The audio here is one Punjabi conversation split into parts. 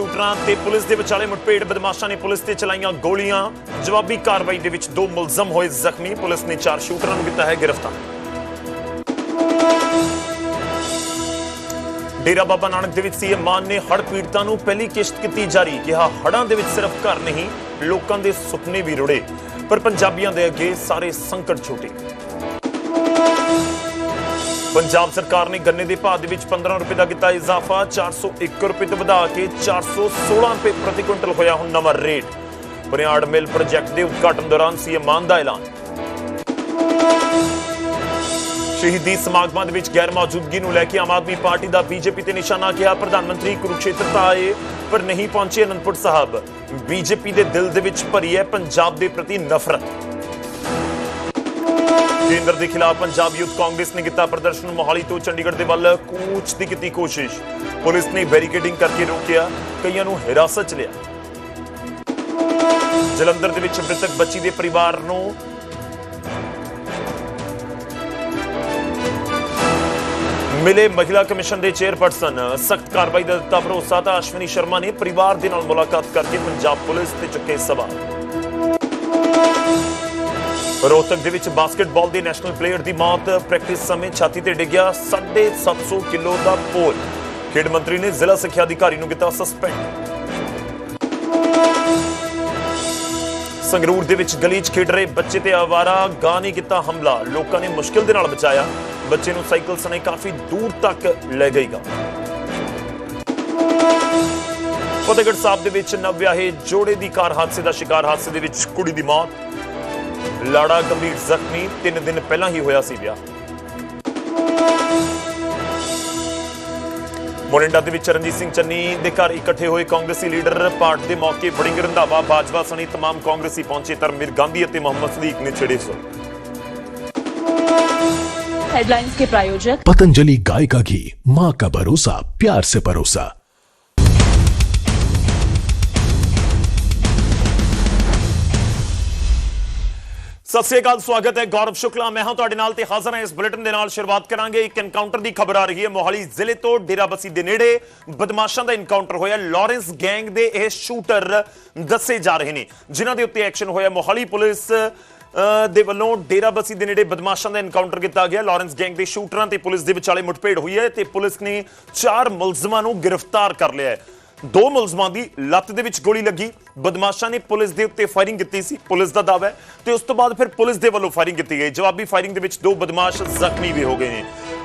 ਸ਼ੂਟਰਾਂ ਤੇ ਪੁਲਿਸ ਦੇ ਵਿਚਾਲੇ ਮੁਠਭੇੜ ਬਦਮਾਸ਼ਾਂ ਨੇ ਪੁਲਿਸ ਤੇ ਚਲਾਈਆਂ ਗੋਲੀਆਂ। ਜਵਾਬੀ ਕਾਰਵਾਈ ਦੇ ਵਿੱਚ ਦੋ ਮੁਲਜ਼ਮ ਹੋਏ ਜ਼ਖਮੀ। ਪੁਲਿਸ ਨੇ ਚਾਰ ਸ਼ੂਟਰਾਂ ਨੂੰ ਕੀਤਾ ਹੈ ਗ੍ਰਿਫਤਾਰ। ਡੇਰਾ ਬਾਬਾ ਨਾਨਕ ਦੇ ਵਿੱਚ ਸੀਐਮ ਮਾਨ ਨੇ ਹੜ ਪੀੜਤਾਂ ਨੂੰ ਪਹਿਲੀ ਕਿਸ਼ਤ ਕੀਤੀ ਜਾਰੀ। ਕਿਹਾ ਹੜਾਂ ਦੇ ਵਿੱਚ ਸਿਰਫ ਘਰ ਨਹੀਂ, ਲੋਕਾਂ ਦੇ ਸੁਪਨੇ ਵੀ ਰੁੜੇ। ਪਰ ਪੰਜਾਬੀਆਂ ਦੇ ਅੱਗੇ ਸਾਰੇ ਸੰਕਟ ਛੋਟੇ। ਪੰਜਾਬ ਸਰਕਾਰ ਨੇ ਗੰਨੇ ਦੇ ਭਾਅ ਦੇ ਵਿੱਚ 15 ਰੁਪਏ ਦਾ ਕੀਤਾ ਇਜ਼ਾਫਾ 401 ਰੁਪਏ ਤੋਂ ਵਧਾ ਕੇ 416 ਰੁਪਏ ਪ੍ਰਤੀ ਕੁਇੰਟਲ ਹੋਇਆ ਹੁਣ ਨਵਾਂ ਰੇਟ। ਬੁਨਿਆੜ ਮਿਲ ਪ੍ਰੋਜੈਕਟ ਦੇ ਉਦਘਾਟਨ ਦੌਰਾਨ ਸੀਐਮ ਮਾਨ ਦਾ ਐਲਾਨ। ਸ਼ਹੀਦੀ ਸਮਾਗਮਾਂ ਦੇ ਵਿੱਚ ਗੈਰ ਮੌਜੂਦਗੀ ਨੂੰ ਲੈ ਕੇ ਆਮ ਆਦਮੀ ਪਾਰਟੀ ਦਾ ਬੀਜੇਪੀ ਤੇ ਨਿਸ਼ਾਨਾ ਕਿਹਾ, ਪ੍ਰਧਾਨ ਮੰਤਰੀ ਕੁਰੂਕਸ਼ੇਤਰ ਤਾਂ ਆਏ, ਪਰ ਨਹੀਂ ਪਹੁੰਚੇ ਅਨੰਦਪੁਰ ਸਾਹਿਬ। ਬੀਜੇਪੀ ਦੇ ਦਿਲ ਦੇ ਵਿੱਚ ਭਰੀ ਹੈ ਪੰਜਾਬ ਦੇ ਪ੍ਰਤੀ ਨਫ਼ਰਤ। ਕੇਂਦਰ ਦੇ ਖਿਲਾਫ ਪੰਜਾਬ ਯੂਥ ਕਾਂਗਰਸ ਨੇ ਕੀਤਾ ਪ੍ਰਦਰਸ਼ਨ। ਮੋਹਾਲੀ ਤੋਂ ਚੰਡੀਗੜ੍ਹ ਦੇ ਵੱਲ ਕੂਚ ਦੀ ਕੀਤੀ ਕੋਸ਼ਿਸ਼। ਪੁਲਿਸ ਨੇ ਬੈਰੀਕੇਡਿੰਗ ਕਰਕੇ ਰੋਕਿਆ। ਕਈਆਂ ਨੂੰ ਹਿਰਾਸਤ 'ਚ ਲਿਆ। ਜਲੰਧਰ ਦੇ ਵਿੱਚ ਮ੍ਰਿਤਕ ਬੱਚੀ ਦੇ ਪਰਿਵਾਰ ਨੂੰ ਮਿਲੇ ਮਹਿਲਾ ਕਮਿਸ਼ਨ ਦੇ ਚੇਅਰਪਰਸਨ। ਸਖਤ ਕਾਰਵਾਈ ਦਾ ਦਿੱਤਾ ਭਰੋਸਾ ਤਾਂ ਅਸ਼ਵਨੀ ਸ਼ਰਮਾ ਨੇ ਪਰਿਵਾਰ ਦੇ ਨਾਲ ਮੁਲਾਕਾਤ ਕਰਕੇ ਪੰਜਾਬ ਪੁਲਿਸ ਤੇ ਚੁੱਕੇ ਸਵਾਲ। ਰੋਹਤਕ ਦੇ ਵਿੱਚ ਬਾਸਕਟਬਾਲ ਦੇ ਨੈਸ਼ਨਲ ਪਲੇਅਰ ਦੀ ਮੌਤ ਪ੍ਰੈਕਟਿਸ ਸਮੇਂ ਛਾਤੀ ਤੇ ਡਿੱਗਿਆ 750 ਕਿਲੋ ਦਾ ਪੋਲ। ਖੇਡ ਮੰਤਰੀ ਨੇ ਜ਼ਿਲ੍ਹਾ ਸਿੱਖਿਆ ਅਧਿਕਾਰੀ ਨੂੰ ਕੀਤਾ ਸਸਪੈਂਡ ਸੰਗਰੂਰ ਦੇ ਵਿੱਚ ਗਲੀ 'ਚ ਖੇਡ ਰਹੇ ਬੱਚੇ ਤੇ ਆਵਾਰਾ ਗਾਂ ਨੇ ਕੀਤਾ ਹਮਲਾ। ਲੋਕਾਂ ਨੇ ਮੁਸ਼ਕਿਲ ਦੇ ਨਾਲ ਬਚਾਇਆ। ਬੱਚੇ ਨੂੰ ਸਾਈਕਲ ਸਣੇ ਕਾਫੀ ਦੂਰ ਤੱਕ ਲੈ ਗਈ ਗਾਂ ਫਤਿਹਗੜ੍ਹ ਸਾਹਿਬ ਦੇ ਵਿੱਚ ਨਵਵਿਆਹੇ ਜੋੜੇ ਦੀ ਕਾਰ ਹਾਦਸੇ ਦਾ ਸ਼ਿਕਾਰ। ਹਾਦਸੇ ਦੇ ਵਿੱਚ ਕੁੜੀ ਦੀ ਮੌਤ। ਲਾੜਾ ਗੰਭੀਰ ਜ਼ਖਮੀ 3 ਦਿਨ ਪਹਿਲਾਂ ਹੀ ਹੋਇਆ ਸੀ ਵਿਆਹ ਮੋਰਿੰਡਾ ਦੇ ਵਿੱਚ ਰਣਜੀਤ ਸਿੰਘ ਚੰਨੀ ਦੇ ਘਰ ਇਕੱਠੇ ਹੋਏ ਕਾਂਗਰਸੀ ਲੀਡਰ ਪਾਰਟ ਦੇ ਮੌਕੇ ਬੜਿੰਗ ਰੰਧਾਵਾ ਬਾਜਵਾ ਸਣੀ तमाम ਕਾਂਗਰਸੀ ਪਹੁੰਚੇ ਧਰਮਵੀਰ ਗਾਂਧੀ ਅਤੇ ਮੁਹੰਮਦ ਸਦੀਕ ਨੇ ਛੇੜੇ ਸੋ हेडलाइंस के प्रायोजक पतंजलि गाय का घी माँ का भरोसा प्यार से परोसा ਸਤਿ ਸ੍ਰੀ ਅਕਾਲ, ਸਵਾਗਤ ਹੈ ਗੌਰਵ ਸ਼ੁਕਲਾ। ਮੈਂ ਹਾਂ ਤੁਹਾਡੇ ਨਾਲ ਤੇ ਹਾਜ਼ਰ ਹਾਂ। ਇਸ ਬੁਲੇਟਿਨ ਦੇ ਨਾਲ ਸ਼ੁਰੂਆਤ ਕਰਾਂਗੇ। ਇੱਕ ਐਨਕਾਊਂਟਰ ਦੀ ਖਬਰ ਆ ਰਹੀ ਹੈ। ਮੋਹਾਲੀ ਜ਼ਿਲ੍ਹੇ ਤੋਂ ਡੇਰਾਬੱਸੀ ਦੇ ਨੇੜੇ ਬਦਮਾਸ਼ਾਂ ਦਾ ਐਨਕਾਊਂਟਰ ਹੋਇਆ। ਲਾਰੈਂਸ ਗੈਂਗ ਦੇ ਇਹ ਸ਼ੂਟਰ ਦੱਸੇ ਜਾ ਰਹੇ ਨੇ, ਜਿਨ੍ਹਾਂ ਦੇ ਉੱਤੇ ਐਕਸ਼ਨ ਹੋਇਆ। ਮੋਹਾਲੀ ਪੁਲਿਸ ਦੇ ਵੱਲੋਂ ਡੇਰਾਬੱਸੀ ਦੇ ਨੇੜੇ ਬਦਮਾਸ਼ਾਂ ਦਾ ਐਨਕਾਊਂਟਰ ਕੀਤਾ ਗਿਆ। ਲਾਰੈਂਸ ਗੈਂਗ ਦੇ ਸ਼ੂਟਰਾਂ ਤੇ ਪੁਲਿਸ ਦੇ ਵਿਚਾਲੇ ਮੁਠਭੇੜ ਹੋਈ ਹੈ ਤੇ ਪੁਲਿਸ ਨੇ ਚਾਰ ਮੁਲਜ਼ਮਾਂ ਨੂੰ ਗ੍ਰਿਫਤਾਰ ਕਰ ਲਿਆ ਹੈ। ਦੋ ਮੁਲਜ਼ਮਾਂ ਦੀ ਲੱਤ ਦੇ ਵਿੱਚ ਗੋਲੀ ਲੱਗੀ। ਬਦਮਾਸ਼ਾਂ ਨੇ ਪੁਲਿਸ ਦੇ ਉੱਤੇ ਫਾਇਰਿੰਗ ਕੀਤੀ ਸੀ। ਪੁਲਿਸ ਦਾ ਦਾਅਵਾ ਹੈ ਤੇ ਉਸ ਤੋਂ ਬਾਅਦ ਫਿਰ ਪੁਲਿਸ ਦੇ ਵੱਲੋਂ ਫਾਇਰਿੰਗ ਕੀਤੀ ਗਈ। ਜਵਾਬੀ ਫਾਇਰਿੰਗ ਦੇ ਵਿੱਚ ਦੋ ਬਦਮਾਸ਼ ਜ਼ਖਮੀ ਵੀ ਹੋ ਗਏ ਨੇ।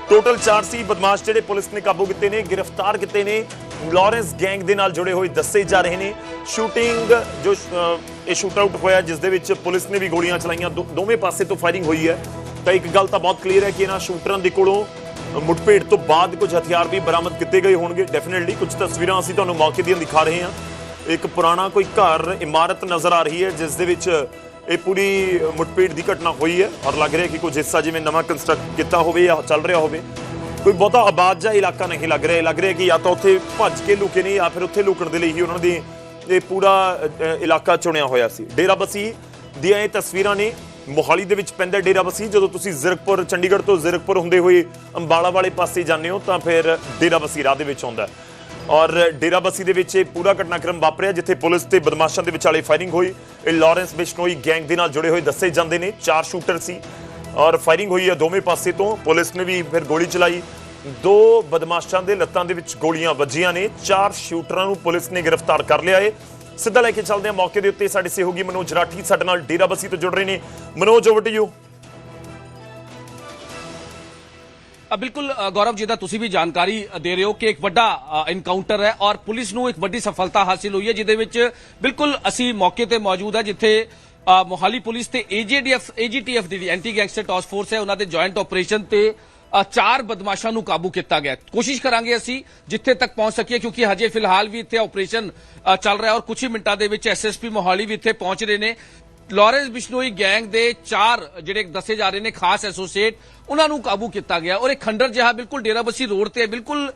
ਟੋਟਲ 4 ਸੀ। ਬਦਮਾਸ਼ ਜਿਹੜੇ ਪੁਲਿਸ ਨੇ ਕਾਬੂ ਕੀਤੇ ਨੇ, ਗ੍ਰਿਫਤਾਰ ਕੀਤੇ ਨੇ। ਲਾਰੈਂਸ ਗੈਂਗ ਦੇ ਨਾਲ ਜੁੜੇ ਹੋਏ ਦੱਸੇ ਜਾ ਰਹੇ ਨੇ। ਸ਼ੂਟਿੰਗ ਜੋ ਇਹ ਸ਼ੂਟ ਆਊਟ ਹੋਇਆ, ਜਿਸ ਦੇ ਵਿੱਚ ਪੁਲਿਸ ਨੇ ਵੀ ਗੋਲੀਆਂ ਚਲਾਈਆਂ। ਦੋ- ਦੋਵੇਂ ਪਾਸੇ ਤੋਂ ਫਾਇਰਿੰਗ ਹੋਈ ਹੈ। ਤਾਂ ਇੱਕ ਗੱਲ ਤਾਂ ਬਹੁਤ ਕਲੀਅਰ ਹੈ ਕਿ ਇਹਨਾਂ ਸ਼ੂਟਰਾਂ ਦੇ ਕੋਲੋਂ ਮੁੱਠਭੇੜ ਤੋਂ ਬਾਅਦ ਕੁਝ ਹਥਿਆਰ ਵੀ ਬਰਾਮਦ ਕੀਤੇ ਗਏ ਹੋਣਗੇ। ਡੈਫੀਨਿਟਲੀ ਕੁਝ ਤਸਵੀਰਾਂ ਅਸੀਂ ਤੁਹਾਨੂੰ ਮੌਕੇ ਦੀਆਂ ਦਿਖਾ ਰਹੇ ਹਾਂ। ਇੱਕ ਪੁਰਾਣਾ ਕੋਈ ਘਰ, ਇਮਾਰਤ ਨਜ਼ਰ ਆ ਰਹੀ ਹੈ, ਜਿਸ ਦੇ ਵਿੱਚ ਇਹ ਪੂਰੀ ਮੁੱਠਭੇੜ ਦੀ ਘਟਨਾ ਹੋਈ ਹੈ। ਔਰ ਲੱਗ ਰਿਹਾ ਕਿ ਕੁਝ ਹਿੱਸਾ ਜਿਵੇਂ ਨਵਾਂ ਕੰਸਟਰਕਟ ਕੀਤਾ ਹੋਵੇ ਜਾਂ ਚੱਲ ਰਿਹਾ ਹੋਵੇ। ਕੋਈ ਬਹੁਤਾ ਆਬਾਦ ਜਿਹਾ ਇਲਾਕਾ ਨਹੀਂ ਲੱਗ ਰਿਹਾ। ਲੱਗ ਰਿਹਾ ਕਿ ਜਾਂ ਤਾਂ ਉੱਥੇ ਭੱਜ ਕੇ ਲੁਕੇ ਨੇ ਜਾਂ ਫਿਰ ਉੱਥੇ ਲੁਕਣ ਦੇ ਲਈ ਹੀ ਉਹਨਾਂ ਦੀ ਇਹ ਪੂਰਾ ਇਲਾਕਾ ਚੁਣਿਆ ਹੋਇਆ ਸੀ। ਡੇਰਾਬੱਸੀ ਦੀਆਂ ਇਹ ਤਸਵੀਰਾਂ ਨੇ ਮੋਹਾਲੀ ਦੇ ਵਿੱਚ ਪੈਂਦਾ ਡੇਰਾਬੱਸੀ ਜਦੋਂ ਤੁਸੀਂ ਜ਼ੀਰਕਪੁਰ, ਚੰਡੀਗੜ੍ਹ ਤੋਂ ਜ਼ਿਰਕਪੁਰ ਹੁੰਦੇ ਹੋਏ ਅੰਬਾਲਾ ਵਾਲੇ ਪਾਸੇ ਜਾਂਦੇ ਹੋ, ਤਾਂ ਫਿਰ ਡੇਰਾਬੱਸੀ ਰਾਹ ਦੇ ਵਿੱਚ ਆਉਂਦਾ ਹੈ। ਔਰ ਡੇਰਾਬੱਸੀ ਦੇ ਵਿੱਚ ਇਹ ਪੂਰਾ ਘਟਨਾਕ੍ਰਮ ਵਾਪਰਿਆ, ਜਿੱਥੇ ਪੁਲਿਸ ਤੇ ਬਦਮਾਸ਼ਾਂ ਦੇ ਵਿਚਾਲੇ ਫਾਇਰਿੰਗ ਹੋਈ। ਇਹ ਲਾਰੈਂਸ ਬਿਸ਼ਨੋਈ ਗੈਂਗ ਦੇ ਨਾਲ ਜੁੜੇ ਹੋਏ ਦੱਸੇ ਜਾਂਦੇ ਨੇ, ਚਾਰ ਸ਼ੂਟਰ ਸੀ। ਔਰ ਫਾਇਰਿੰਗ ਹੋਈ ਹੈ ਦੋਵੇਂ ਪਾਸੇ ਤੋਂ। ਪੁਲਿਸ ਨੇ ਵੀ ਫਿਰ ਗੋਲੀ ਚਲਾਈ। ਦੋ ਬਦਮਾਸ਼ਾਂ ਦੇ ਲੱਤਾਂ ਦੇ ਵਿੱਚ ਗੋਲੀਆਂ ਵੱਜੀਆਂ ਨੇ। ਚਾਰ ਸ਼ੂਟਰਾਂ ਨੂੰ ਪੁਲਿਸ ਨੇ ਗ੍ਰਿਫਤਾਰ ਕਰ ਲਿਆ ਏ। ਸਿੱਧਾ ਲੈ ਕੇ ਚੱਲਦੇ ਹਾਂ ਮੌਕੇ ਦੇ ਉੱਤੇ। ਸਾਡੇ ਸਹਿਯੋਗੀ ਮਨੋਜ ਰਾਠੀ ਸਾਡੇ ਨਾਲ ਡੇਰਾਬੱਸੀ ਤੋਂ ਜੁੜ ਰਹੇ ਨੇ। ਮਨੋਜ ਓਵਰ ਟੂ ਯੂ ਬਿਲਕੁਲ ਗੌਰਵ ਜੀ ਦਾ ਤੁਸੀਂ ਵੀ ਜਾਣਕਾਰੀ ਦੇ ਰਹੇ ਹੋ ਕਿ ਇੱਕ ਵੱਡਾ ਇਨਕਾਊਂਟਰ ਹੈ ਔਰ ਪੁਲਿਸ ਨੂੰ ਇੱਕ ਵੱਡੀ ਸਫਲਤਾ ਹਾਸਿਲ ਹੋਈ ਹੈ, ਜਿਹਦੇ ਵਿੱਚ ਬਿਲਕੁਲ ਅਸੀਂ ਮੌਕੇ ਤੇ ਮੌਜੂਦ ਹੈ, ਜਿੱਥੇ ਮੋਹਾਲੀ ਪੁਲਿਸ ਤੇ ਏਜੀਡੀਐਫ ਏਜੀਟੀਐਫ ਦੀ ਐਂਟੀ ਗੈਂਗਸਟਰ ਟਾਸਕ ਫੋਰਸ ਹੈ, ਉਹਨਾਂ ਦੇ ਜੁਆਇੰਟ ਆਪਰੇਸ਼ਨ ਤੇ ਚਾਰ ਬਦਮਾਸ਼ਾਂ ਨੂੰ ਕਾਬੂ ਕੀਤਾ ਗਿਆ। ਕੋਸ਼ਿਸ਼ ਕਰਾਂਗੇ ਅਸੀਂ ਜਿੱਥੇ ਤੱਕ ਪਹੁੰਚ ਸਕੀਏ, ਕਿਉਂਕਿ ਹਜੇ ਫਿਲਹਾਲ ਵੀ ਇੱਥੇ ਆਪਰੇਸ਼ਨ ਚੱਲ ਰਿਹਾ ਔਰ ਕੁਝ ਹੀ ਮਿੰਟਾਂ ਦੇ ਵਿੱਚ ਐਸਐਸਪੀ ਮੋਹਾਲੀ ਵੀ ਇੱਥੇ ਪਹੁੰਚ ਰਹੇ ਨੇ। ਲਾਰੈਂਸ ਬਿਸ਼ਨੋਈ ਗੈਂਗ ਦੇ ਚਾਰ ਜਿਹੜੇ ਦੱਸੇ ਜਾ ਰਹੇ ਨੇ ਖਾਸ ਐਸੋਸੀਏਟ, ਉਹਨਾਂ ਨੂੰ ਕਾਬੂ ਕੀਤਾ ਗਿਆ। ਔਰ ਇਹ ਖੰਡਰ ਜਿਹਾ ਬਿਲਕੁਲ ਡੇਰਾਬੱਸੀ ਰੋਡ ਤੇ ਹੈ, ਬਿਲਕੁਲ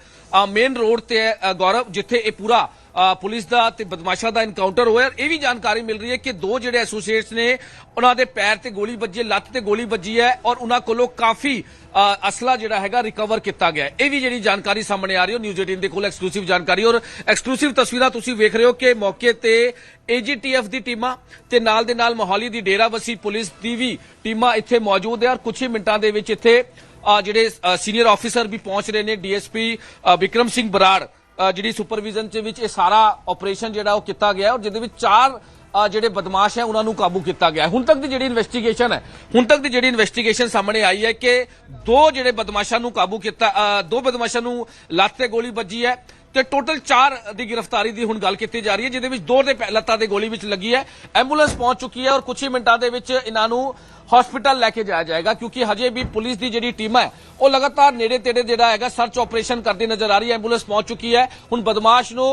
ਮੇਨ ਰੋਡ ਤੇ ਹੈ ਗੌਰਵ, ਜਿੱਥੇ ਇਹ ਪੂਰਾ ਪੁਲਿਸ ਦਾ ਤੇ ਬਦਮਾਸ਼ਾਂ ਦਾ ਇਨਕਾਊਂਟਰ ਹੋਇਆ। ਔਰ ਇਹ ਵੀ ਜਾਣਕਾਰੀ ਮਿਲ ਰਹੀ ਹੈ ਕਿ ਦੋ ਜਿਹੜੇ ਐਸੋਸੀਏਟਸ ਨੇ, ਉਹਨਾਂ ਦੇ ਪੈਰ ਤੇ ਗੋਲੀ ਵੱਜੀ ਲੱਤ ਤੇ ਗੋਲੀ ਵੱਜੀ ਹੈ ਔਰ ਉਹਨਾਂ ਕੋਲੋਂ ਕਾਫੀ ਅਸਲਾ ਜਿਹੜਾ ਹੈਗਾ ਰਿਕਵਰ ਕੀਤਾ ਗਿਆ ਇਹ ਵੀ ਜਿਹੜੀ ਜਾਣਕਾਰੀ ਸਾਹਮਣੇ ਆ ਰਹੀ ਹੈ ਨਿਊਜ਼ 18 ਦੇ ਕੋਲ ਐਕਸਕਲੂਸਿਵ ਜਾਣਕਾਰੀ ਔਰ ਐਕਸਕਲੂਸਿਵ ਤਸਵੀਰਾਂ ਤੁਸੀਂ ਵੇਖ ਰਹੇ ਹੋ ਕਿ ਮੌਕੇ ਤੇ ਏਜੀਟੀਐਫ ਦੀ ਟੀਮਾਂ ਤੇ ਨਾਲ ਦੇ ਨਾਲ ਮੋਹਾਲੀ ਦੀ ਡੇਰਾਬੱਸੀ ਪੁਲਿਸ ਦੀ ਵੀ ਟੀਮਾਂ ਇੱਥੇ ਮੌਜੂਦ ਹੈ ਔਰ ਕੁਝ ਹੀ ਮਿੰਟਾਂ ਦੇ ਵਿੱਚ ਇੱਥੇ ਜਿਹੜੇ ਸੀਨੀਅਰ ਆਫੀਸਰ ਵੀ ਪਹੁੰਚ ਰਹੇ ਨੇ, ਡੀਐਸਪੀ ਵਿਕਰਮ ਸਿੰਘ ਬਰਾੜ। ਜਿਹੜੀ ਸੁਪਰਵਿਜ਼ਨ ਦੇ ਵਿੱਚ ਇਹ ਸਾਰਾ ਆਪਰੇਸ਼ਨ ਜਿਹੜਾ ਉਹ ਕੀਤਾ ਗਿਆ ਔਰ ਜਿਹਦੇ ਵਿੱਚ ਚਾਰ ਜਿਹੜੇ ਬਦਮਾਸ਼ ਹੈ ਉਹਨਾਂ ਨੂੰ ਕਾਬੂ ਕੀਤਾ ਗਿਆ ਹੁਣ ਤੱਕ ਦੀ ਜਿਹੜੀ ਇਨਵੈਸਟੀਗੇਸ਼ਨ ਹੈ, ਹੁਣ ਤੱਕ ਦੀ ਜਿਹੜੀ ਇਨਵੈਸਟੀਗੇਸ਼ਨ ਸਾਹਮਣੇ ਆਈ ਹੈ ਕਿ ਦੋ ਜਿਹੜੇ ਬਦਮਾਸ਼ਾਂ ਨੂੰ ਕਾਬੂ ਕੀਤਾ ਦੋ ਬਦਮਾਸ਼ਾਂ ਨੂੰ ਲੱਤ ਤੇ ਗੋਲੀ ਵੱਜੀ ਹੈ। ਤੇ ਟੋਟਲ 4 ਦੀ ਗ੍ਰਿਫਤਾਰੀ ਦੀ ਹੁਣ ਗੱਲ ਕੀਤੀ ਜਾ ਰਹੀ ਹੈ, ਜਿਹਦੇ ਵਿੱਚ ਦੋ ਦੇ ਲੱਤਾਂ ਦੇ ਗੋਲੀ ਵਿੱਚ ਲੱਗੀ ਹੈ। ਐਂਬੂਲੈਂਸ ਪਹੁੰਚ ਚੁੱਕੀ ਹੈ ਔਰ ਕੁਝ ਹੀ ਮਿੰਟਾਂ ਦੇ ਵਿੱਚ ਇਹਨਾਂ ਨੂੰ ਹਸਪੀਟਲ ਲੈ ਕੇ ਜਾਇਆ ਜਾਏਗਾ, ਕਿਉਂਕਿ ਹਜੇ ਵੀ ਪੁਲਿਸ ਦੀ ਜਿਹੜੀ ਟੀਮ ਹੈ, ਉਹ ਲਗਾਤਾਰ ਨੇੜੇ ਤੇੜੇ ਜਿਹੜਾ ਹੈਗਾ ਸਰਚ ਆਪਰੇਸ਼ਨ ਕਰਦੀ ਨਜ਼ਰ ਆ ਰਹੀ ਹੈ। ਐਂਬੂਲੈਂਸ ਪਹੁੰਚ ਚੁੱਕੀ ਹੈ। ਹੁਣ ਬਦਮਾਸ਼ ਨੂੰ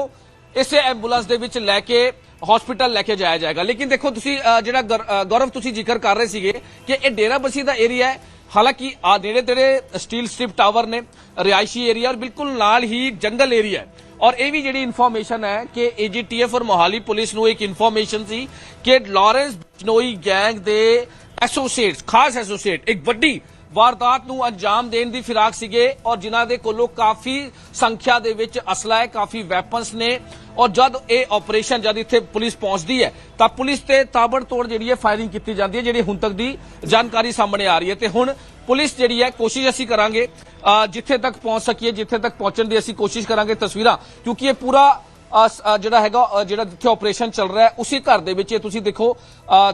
ਇਸੇ ਐਂਬੂਲੈਂਸ ਦੇ ਵਿੱਚ ਲੈ ਕੇ ਹਸਪੀਟਲ ਲੈ ਕੇ ਜਾਇਆ ਜਾਏਗਾ। ਲੇਕਿਨ ਦੇਖੋ ਤੁਸੀਂ ਜਿਹੜਾ ਗੌਰਵ ਤੁਸੀਂ ਜ਼ਿਕਰ ਕਰ ਰਹੇ ਸੀਗੇ ਕਿ ਇਹ ਡੇਰਾਬੱਸੀ ਦਾ ਏਰੀਆ ਹੈ ਹਾਲਾਂਕਿ ਆ ਨੇੜੇ ਤੇੜੇ ਸਟੀਲ ਸਟ੍ਰਿਪ ਟਾਵਰ ਨੇ, ਰਿਹਾਇਸ਼ੀ ਏਰੀਆ ਔਰ ਬਿਲਕੁਲ ਨਾਲ ਹੀ ਜੰਗਲ ਏਰੀਆ ਹੈ। ਔਰ ਇਹ ਵੀ ਜਿਹੜੀ ਇਨਫੋਰਮੇਸ਼ਨ ਹੈ ਕਿ ਏਜੀਟੀਐਫ ਔਰ ਮੋਹਾਲੀ ਪੁਲਿਸ ਨੂੰ ਇੱਕ ਇਨਫੋਰਮੇਸ਼ਨ ਸੀ ਕਿ ਲਾਰੈਂਸ ਬਿਸ਼ਨੋਈ ਗੈਂਗ ਦੇ ਐਸੋਸੀਏਟਸ, ਖਾਸ ਐਸੋਸੀਏਟ, ਇੱਕ ਵੱਡੀ ਵਾਰਦਾਤ ਨੂੰ ਅੰਜਾਮ ਦੇਣ ਦੀ ਫਿਰਾਕ ਸੀਗੇ ਔਰ ਜਿਨ੍ਹਾਂ ਦੇ ਕੋਲੋਂ ਕਾਫੀ ਸੰਖਿਆ ਦੇ ਵਿੱਚ ਅਸਲਾ ਹੈ, ਕਾਫੀ ਵੈਪਨਸ ਨੇ। ਔਰ ਜਦ ਇਹ ਆਪਰੇਸ਼ਨ ਜਦ ਇੱਥੇ ਪੁਲਿਸ ਪਹੁੰਚਦੀ ਹੈ, ਤਾਂ ਪੁਲਿਸ ਤੇ ਤਾਬੜਤੋੜ ਜਿਹੜੀ ਹੈ ਫਾਇਰਿੰਗ ਕੀਤੀ ਜਾਂਦੀ ਹੈ, ਜਿਹੜੀ ਹੁਣ ਤੱਕ ਦੀ ਜਾਣਕਾਰੀ ਸਾਹਮਣੇ ਆ ਰਹੀ ਹੈ। ਤੇ ਹੁਣ ਪੁਲਿਸ ਜਿਹੜੀ ਹੈ ਕੋਸ਼ਿਸ਼ ਅਸੀਂ ਕਰਾਂਗੇ ਜਿੱਥੇ ਤੱਕ ਪਹੁੰਚ ਸਕੀਏ, ਜਿੱਥੇ ਤੱਕ ਪਹੁੰਚਣ ਦੀ ਅਸੀਂ ਕੋਸ਼ਿਸ਼ ਕਰਾਂਗੇ ਤਸਵੀਰਾਂ, ਕਿਉਂਕਿ ਇਹ ਪੂਰਾ ਜਿਹੜਾ ਹੈਗਾ ਜਿਹੜਾ ਜਿੱਥੇ ਆਪਰੇਸ਼ਨ ਚੱਲ ਰਿਹਾ ਹੈ, ਉਸੇ ਘਰ ਦੇ ਵਿੱਚ ਇਹ ਤੁਸੀਂ ਦੇਖੋ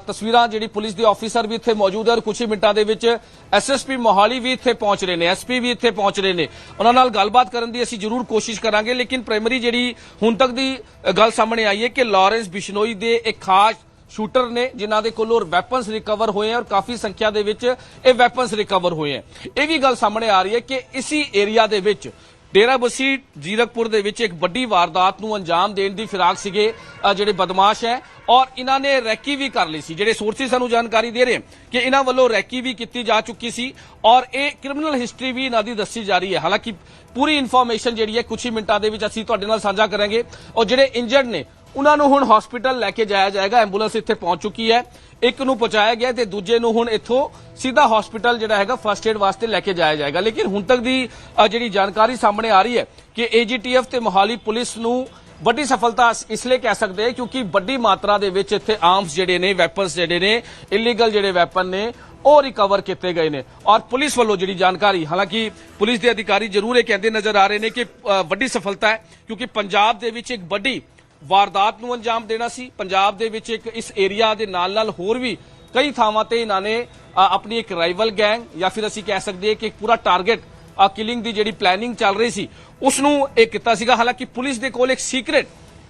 ਤਸਵੀਰਾਂ ਜਿਹੜੀ ਪੁਲਿਸ ਦੇ ਆਫੀਸਰ ਵੀ ਇੱਥੇ ਮੌਜੂਦ ਹੈ ਔਰ ਕੁਝ ਹੀ ਮਿੰਟਾਂ ਦੇ ਵਿੱਚ ਐਸਐਸਪੀ ਮੋਹਾਲੀ ਵੀ ਇੱਥੇ ਪਹੁੰਚ ਰਹੇ ਨੇ ਐਸਪੀ ਵੀ ਇੱਥੇ ਪਹੁੰਚ ਰਹੇ ਨੇ। ਉਹਨਾਂ ਨਾਲ ਗੱਲਬਾਤ ਕਰਨ ਦੀ ਅਸੀਂ ਜ਼ਰੂਰ ਕੋਸ਼ਿਸ਼ ਕਰਾਂਗੇ, ਲੇਕਿਨ ਪ੍ਰਾਇਮਰੀ ਜਿਹੜੀ ਹੁਣ ਤੱਕ ਦੀ ਗੱਲ ਸਾਹਮਣੇ ਆਈ ਹੈ ਕਿ ਲਾਰੈਂਸ ਬਿਸ਼ਨੋਈ ਦੇ ਇੱਕ ਖਾਸ ਸ਼ੂਟਰ ਨੇ, ਜਿਨ੍ਹਾਂ ਦੇ ਕੋਲੋਂ ਵੈਪਨਸ ਰਿਕਵਰ ਹੋਏ ਔਰ ਕਾਫੀ ਸੰਖਿਆ ਦੇ ਵਿੱਚ ਇਹ ਵੈਪਨਸ ਰਿਕਵਰ ਹੋਏ ਹੈ। ਇਹ ਵੀ ਗੱਲ ਸਾਹਮਣੇ ਆ ਰਹੀ ਹੈ ਕਿ ਇਸੀ ਏਰੀਆ ਦੇ ਵਿੱਚ ਡੇਰਾਬੱਸੀ ਜੀਰਕਪੁਰ ਦੇ ਵਿੱਚ ਇੱਕ ਵੱਡੀ ਵਾਰਦਾਤ ਨੂੰ ਅੰਜਾਮ ਦੇਣ ਦੀ ਫਿਰਾਕ ਸੀਗੇ ਜਿਹੜੇ ਬਦਮਾਸ਼ ਹੈ। ਔਰ ਇਹਨਾਂ ਨੇ ਰੈਕੀ ਵੀ ਕਰ ਲਈ ਸੀ। ਜਿਹੜੇ ਸੋਰਸਿਸ ਸਾਨੂੰ ਜਾਣਕਾਰੀ ਦੇ ਰਹੇ ਕਿ ਇਹਨਾਂ ਵੱਲੋਂ ਰੈਕੀ ਵੀ ਕੀਤੀ ਜਾ ਚੁੱਕੀ ਸੀ ਔਰ ਇਹ ਕ੍ਰਿਮੀਨਲ ਹਿਸਟਰੀ ਵੀ ਇਹਨਾਂ ਦੀ ਦੱਸੀ ਜਾ ਰਹੀ ਹੈ। ਹਾਲਾਂਕਿ ਪੂਰੀ ਇਨਫੋਰਮੇਸ਼ਨ ਜਿਹੜੀ ਹੈ ਕੁਝ ਹੀ ਮਿੰਟਾਂ ਦੇ ਵਿੱਚ ਅਸੀਂ ਤੁਹਾਡੇ ਨਾਲ ਸਾਂਝਾ ਕਰਾਂਗੇ। ਔਰ ਜਿਹੜੇ ਇੰਜਰਡ ਨੇ ਉਹਨਾਂ ਨੂੰ ਹੁਣ ਹਸਪੀਟਲ ਲੈ ਕੇ ਜਾਇਆ ਜਾਏਗਾ ਐਂਬੂਲੈਂਸ ਇੱਥੇ ਪਹੁੰਚ ਚੁੱਕੀ ਹੈ। ਇੱਕ ਨੂੰ ਪਹੁੰਚਾਇਆ ਗਿਆ ਤੇ ਦੂਜੇ ਨੂੰ ਹੁਣ ਇੱਥੋਂ ਸਿੱਧਾ ਹਸਪੀਟਲ ਜਿਹੜਾ ਹੈਗਾ ਫਰਸਟ ਏਡ ਵਾਸਤੇ ਲੈ ਕੇ ਜਾਇਆ ਜਾਏਗਾ। ਲੇਕਿਨ ਹੁਣ ਤੱਕ ਦੀ ਜਿਹੜੀ ਜਾਣਕਾਰੀ ਸਾਹਮਣੇ ਆ ਰਹੀ ਹੈ ਕਿ ਏਜੀਟੀਐਫ ਤੇ ਮੋਹਾਲੀ ਪੁਲਿਸ ਨੂੰ ਵੱਡੀ ਸਫਲਤਾ ਇਸ- ਲਈ ਕਹਿ ਸਕਦੇ ਹਾਂ ਕਿਉਂਕਿ ਵੱਡੀ ਮਾਤਰਾ ਦੇ ਵਿੱਚ ਇੱਥੇ ਆਰਮਸ ਜਿਹੜੇ ਨੇ ਵੈਪਨਸ ਜਿਹੜੇ ਨੇ ਇਲੀਗਲ ਜਿਹੜੇ ਵੈਪਨ ਨੇ, ਉਹ ਰਿਕਵਰ ਕੀਤੇ ਗਏ ਨੇ। ਔਰ ਪੁਲਿਸ ਵੱਲੋਂ ਜਿਹੜੀ ਜਾਣਕਾਰੀ, ਹਾਲਾਂਕਿ ਪੁਲਿਸ ਦੇ ਅਧਿਕਾਰੀ ਜ਼ਰੂਰ ਇਹ ਕਹਿੰਦੇ ਨਜ਼ਰ ਆ ਰਹੇ ਨੇ ਕਿ ਵੱਡੀ ਸਫਲਤਾ ਹੈ ਕਿਉਂਕਿ ਪੰਜਾਬ ਦੇ ਵਿੱਚ ਇੱਕ ਵੱਡੀ ਵਾਰਦਾਤ ਨੂੰ ਅੰਜਾਮ ਦੇਣਾ ਸੀ। ਪੰਜਾਬ ਦੇ ਵਿੱਚ ਇੱਕ ਇਸ ਏਰੀਆ ਦੇ ਨਾਲ ਨਾਲ ਹੋਰ ਵੀ ਕਈ ਥਾਵਾਂ ਤੇ ਇਹਨਾਂ ਨੇ ਆਪਣੀ ਇੱਕ ਰਾਈਵਲ ਗੈਂਗ ਜਾਂ ਫਿਰ ਅਸੀਂ ਕਹਿ ਸਕਦੇ ਹਾਂ ਕਿ ਇੱਕ ਪੂਰਾ ਟਾਰਗੇਟ ਆ ਕਿਲਿੰਗ ਦੀ ਜਿਹੜੀ ਪਲੈਨਿੰਗ ਚੱਲ ਰਹੀ ਸੀ ਉਸ ਨੂੰ ਇਹ ਕੀਤਾ ਸੀਗਾ। ਹਾਲਾਂਕਿ ਪੁਲਿਸ ਦੇ ਕੋਲ ਇੱਕ ਸੀਕ੍ਰੀਟ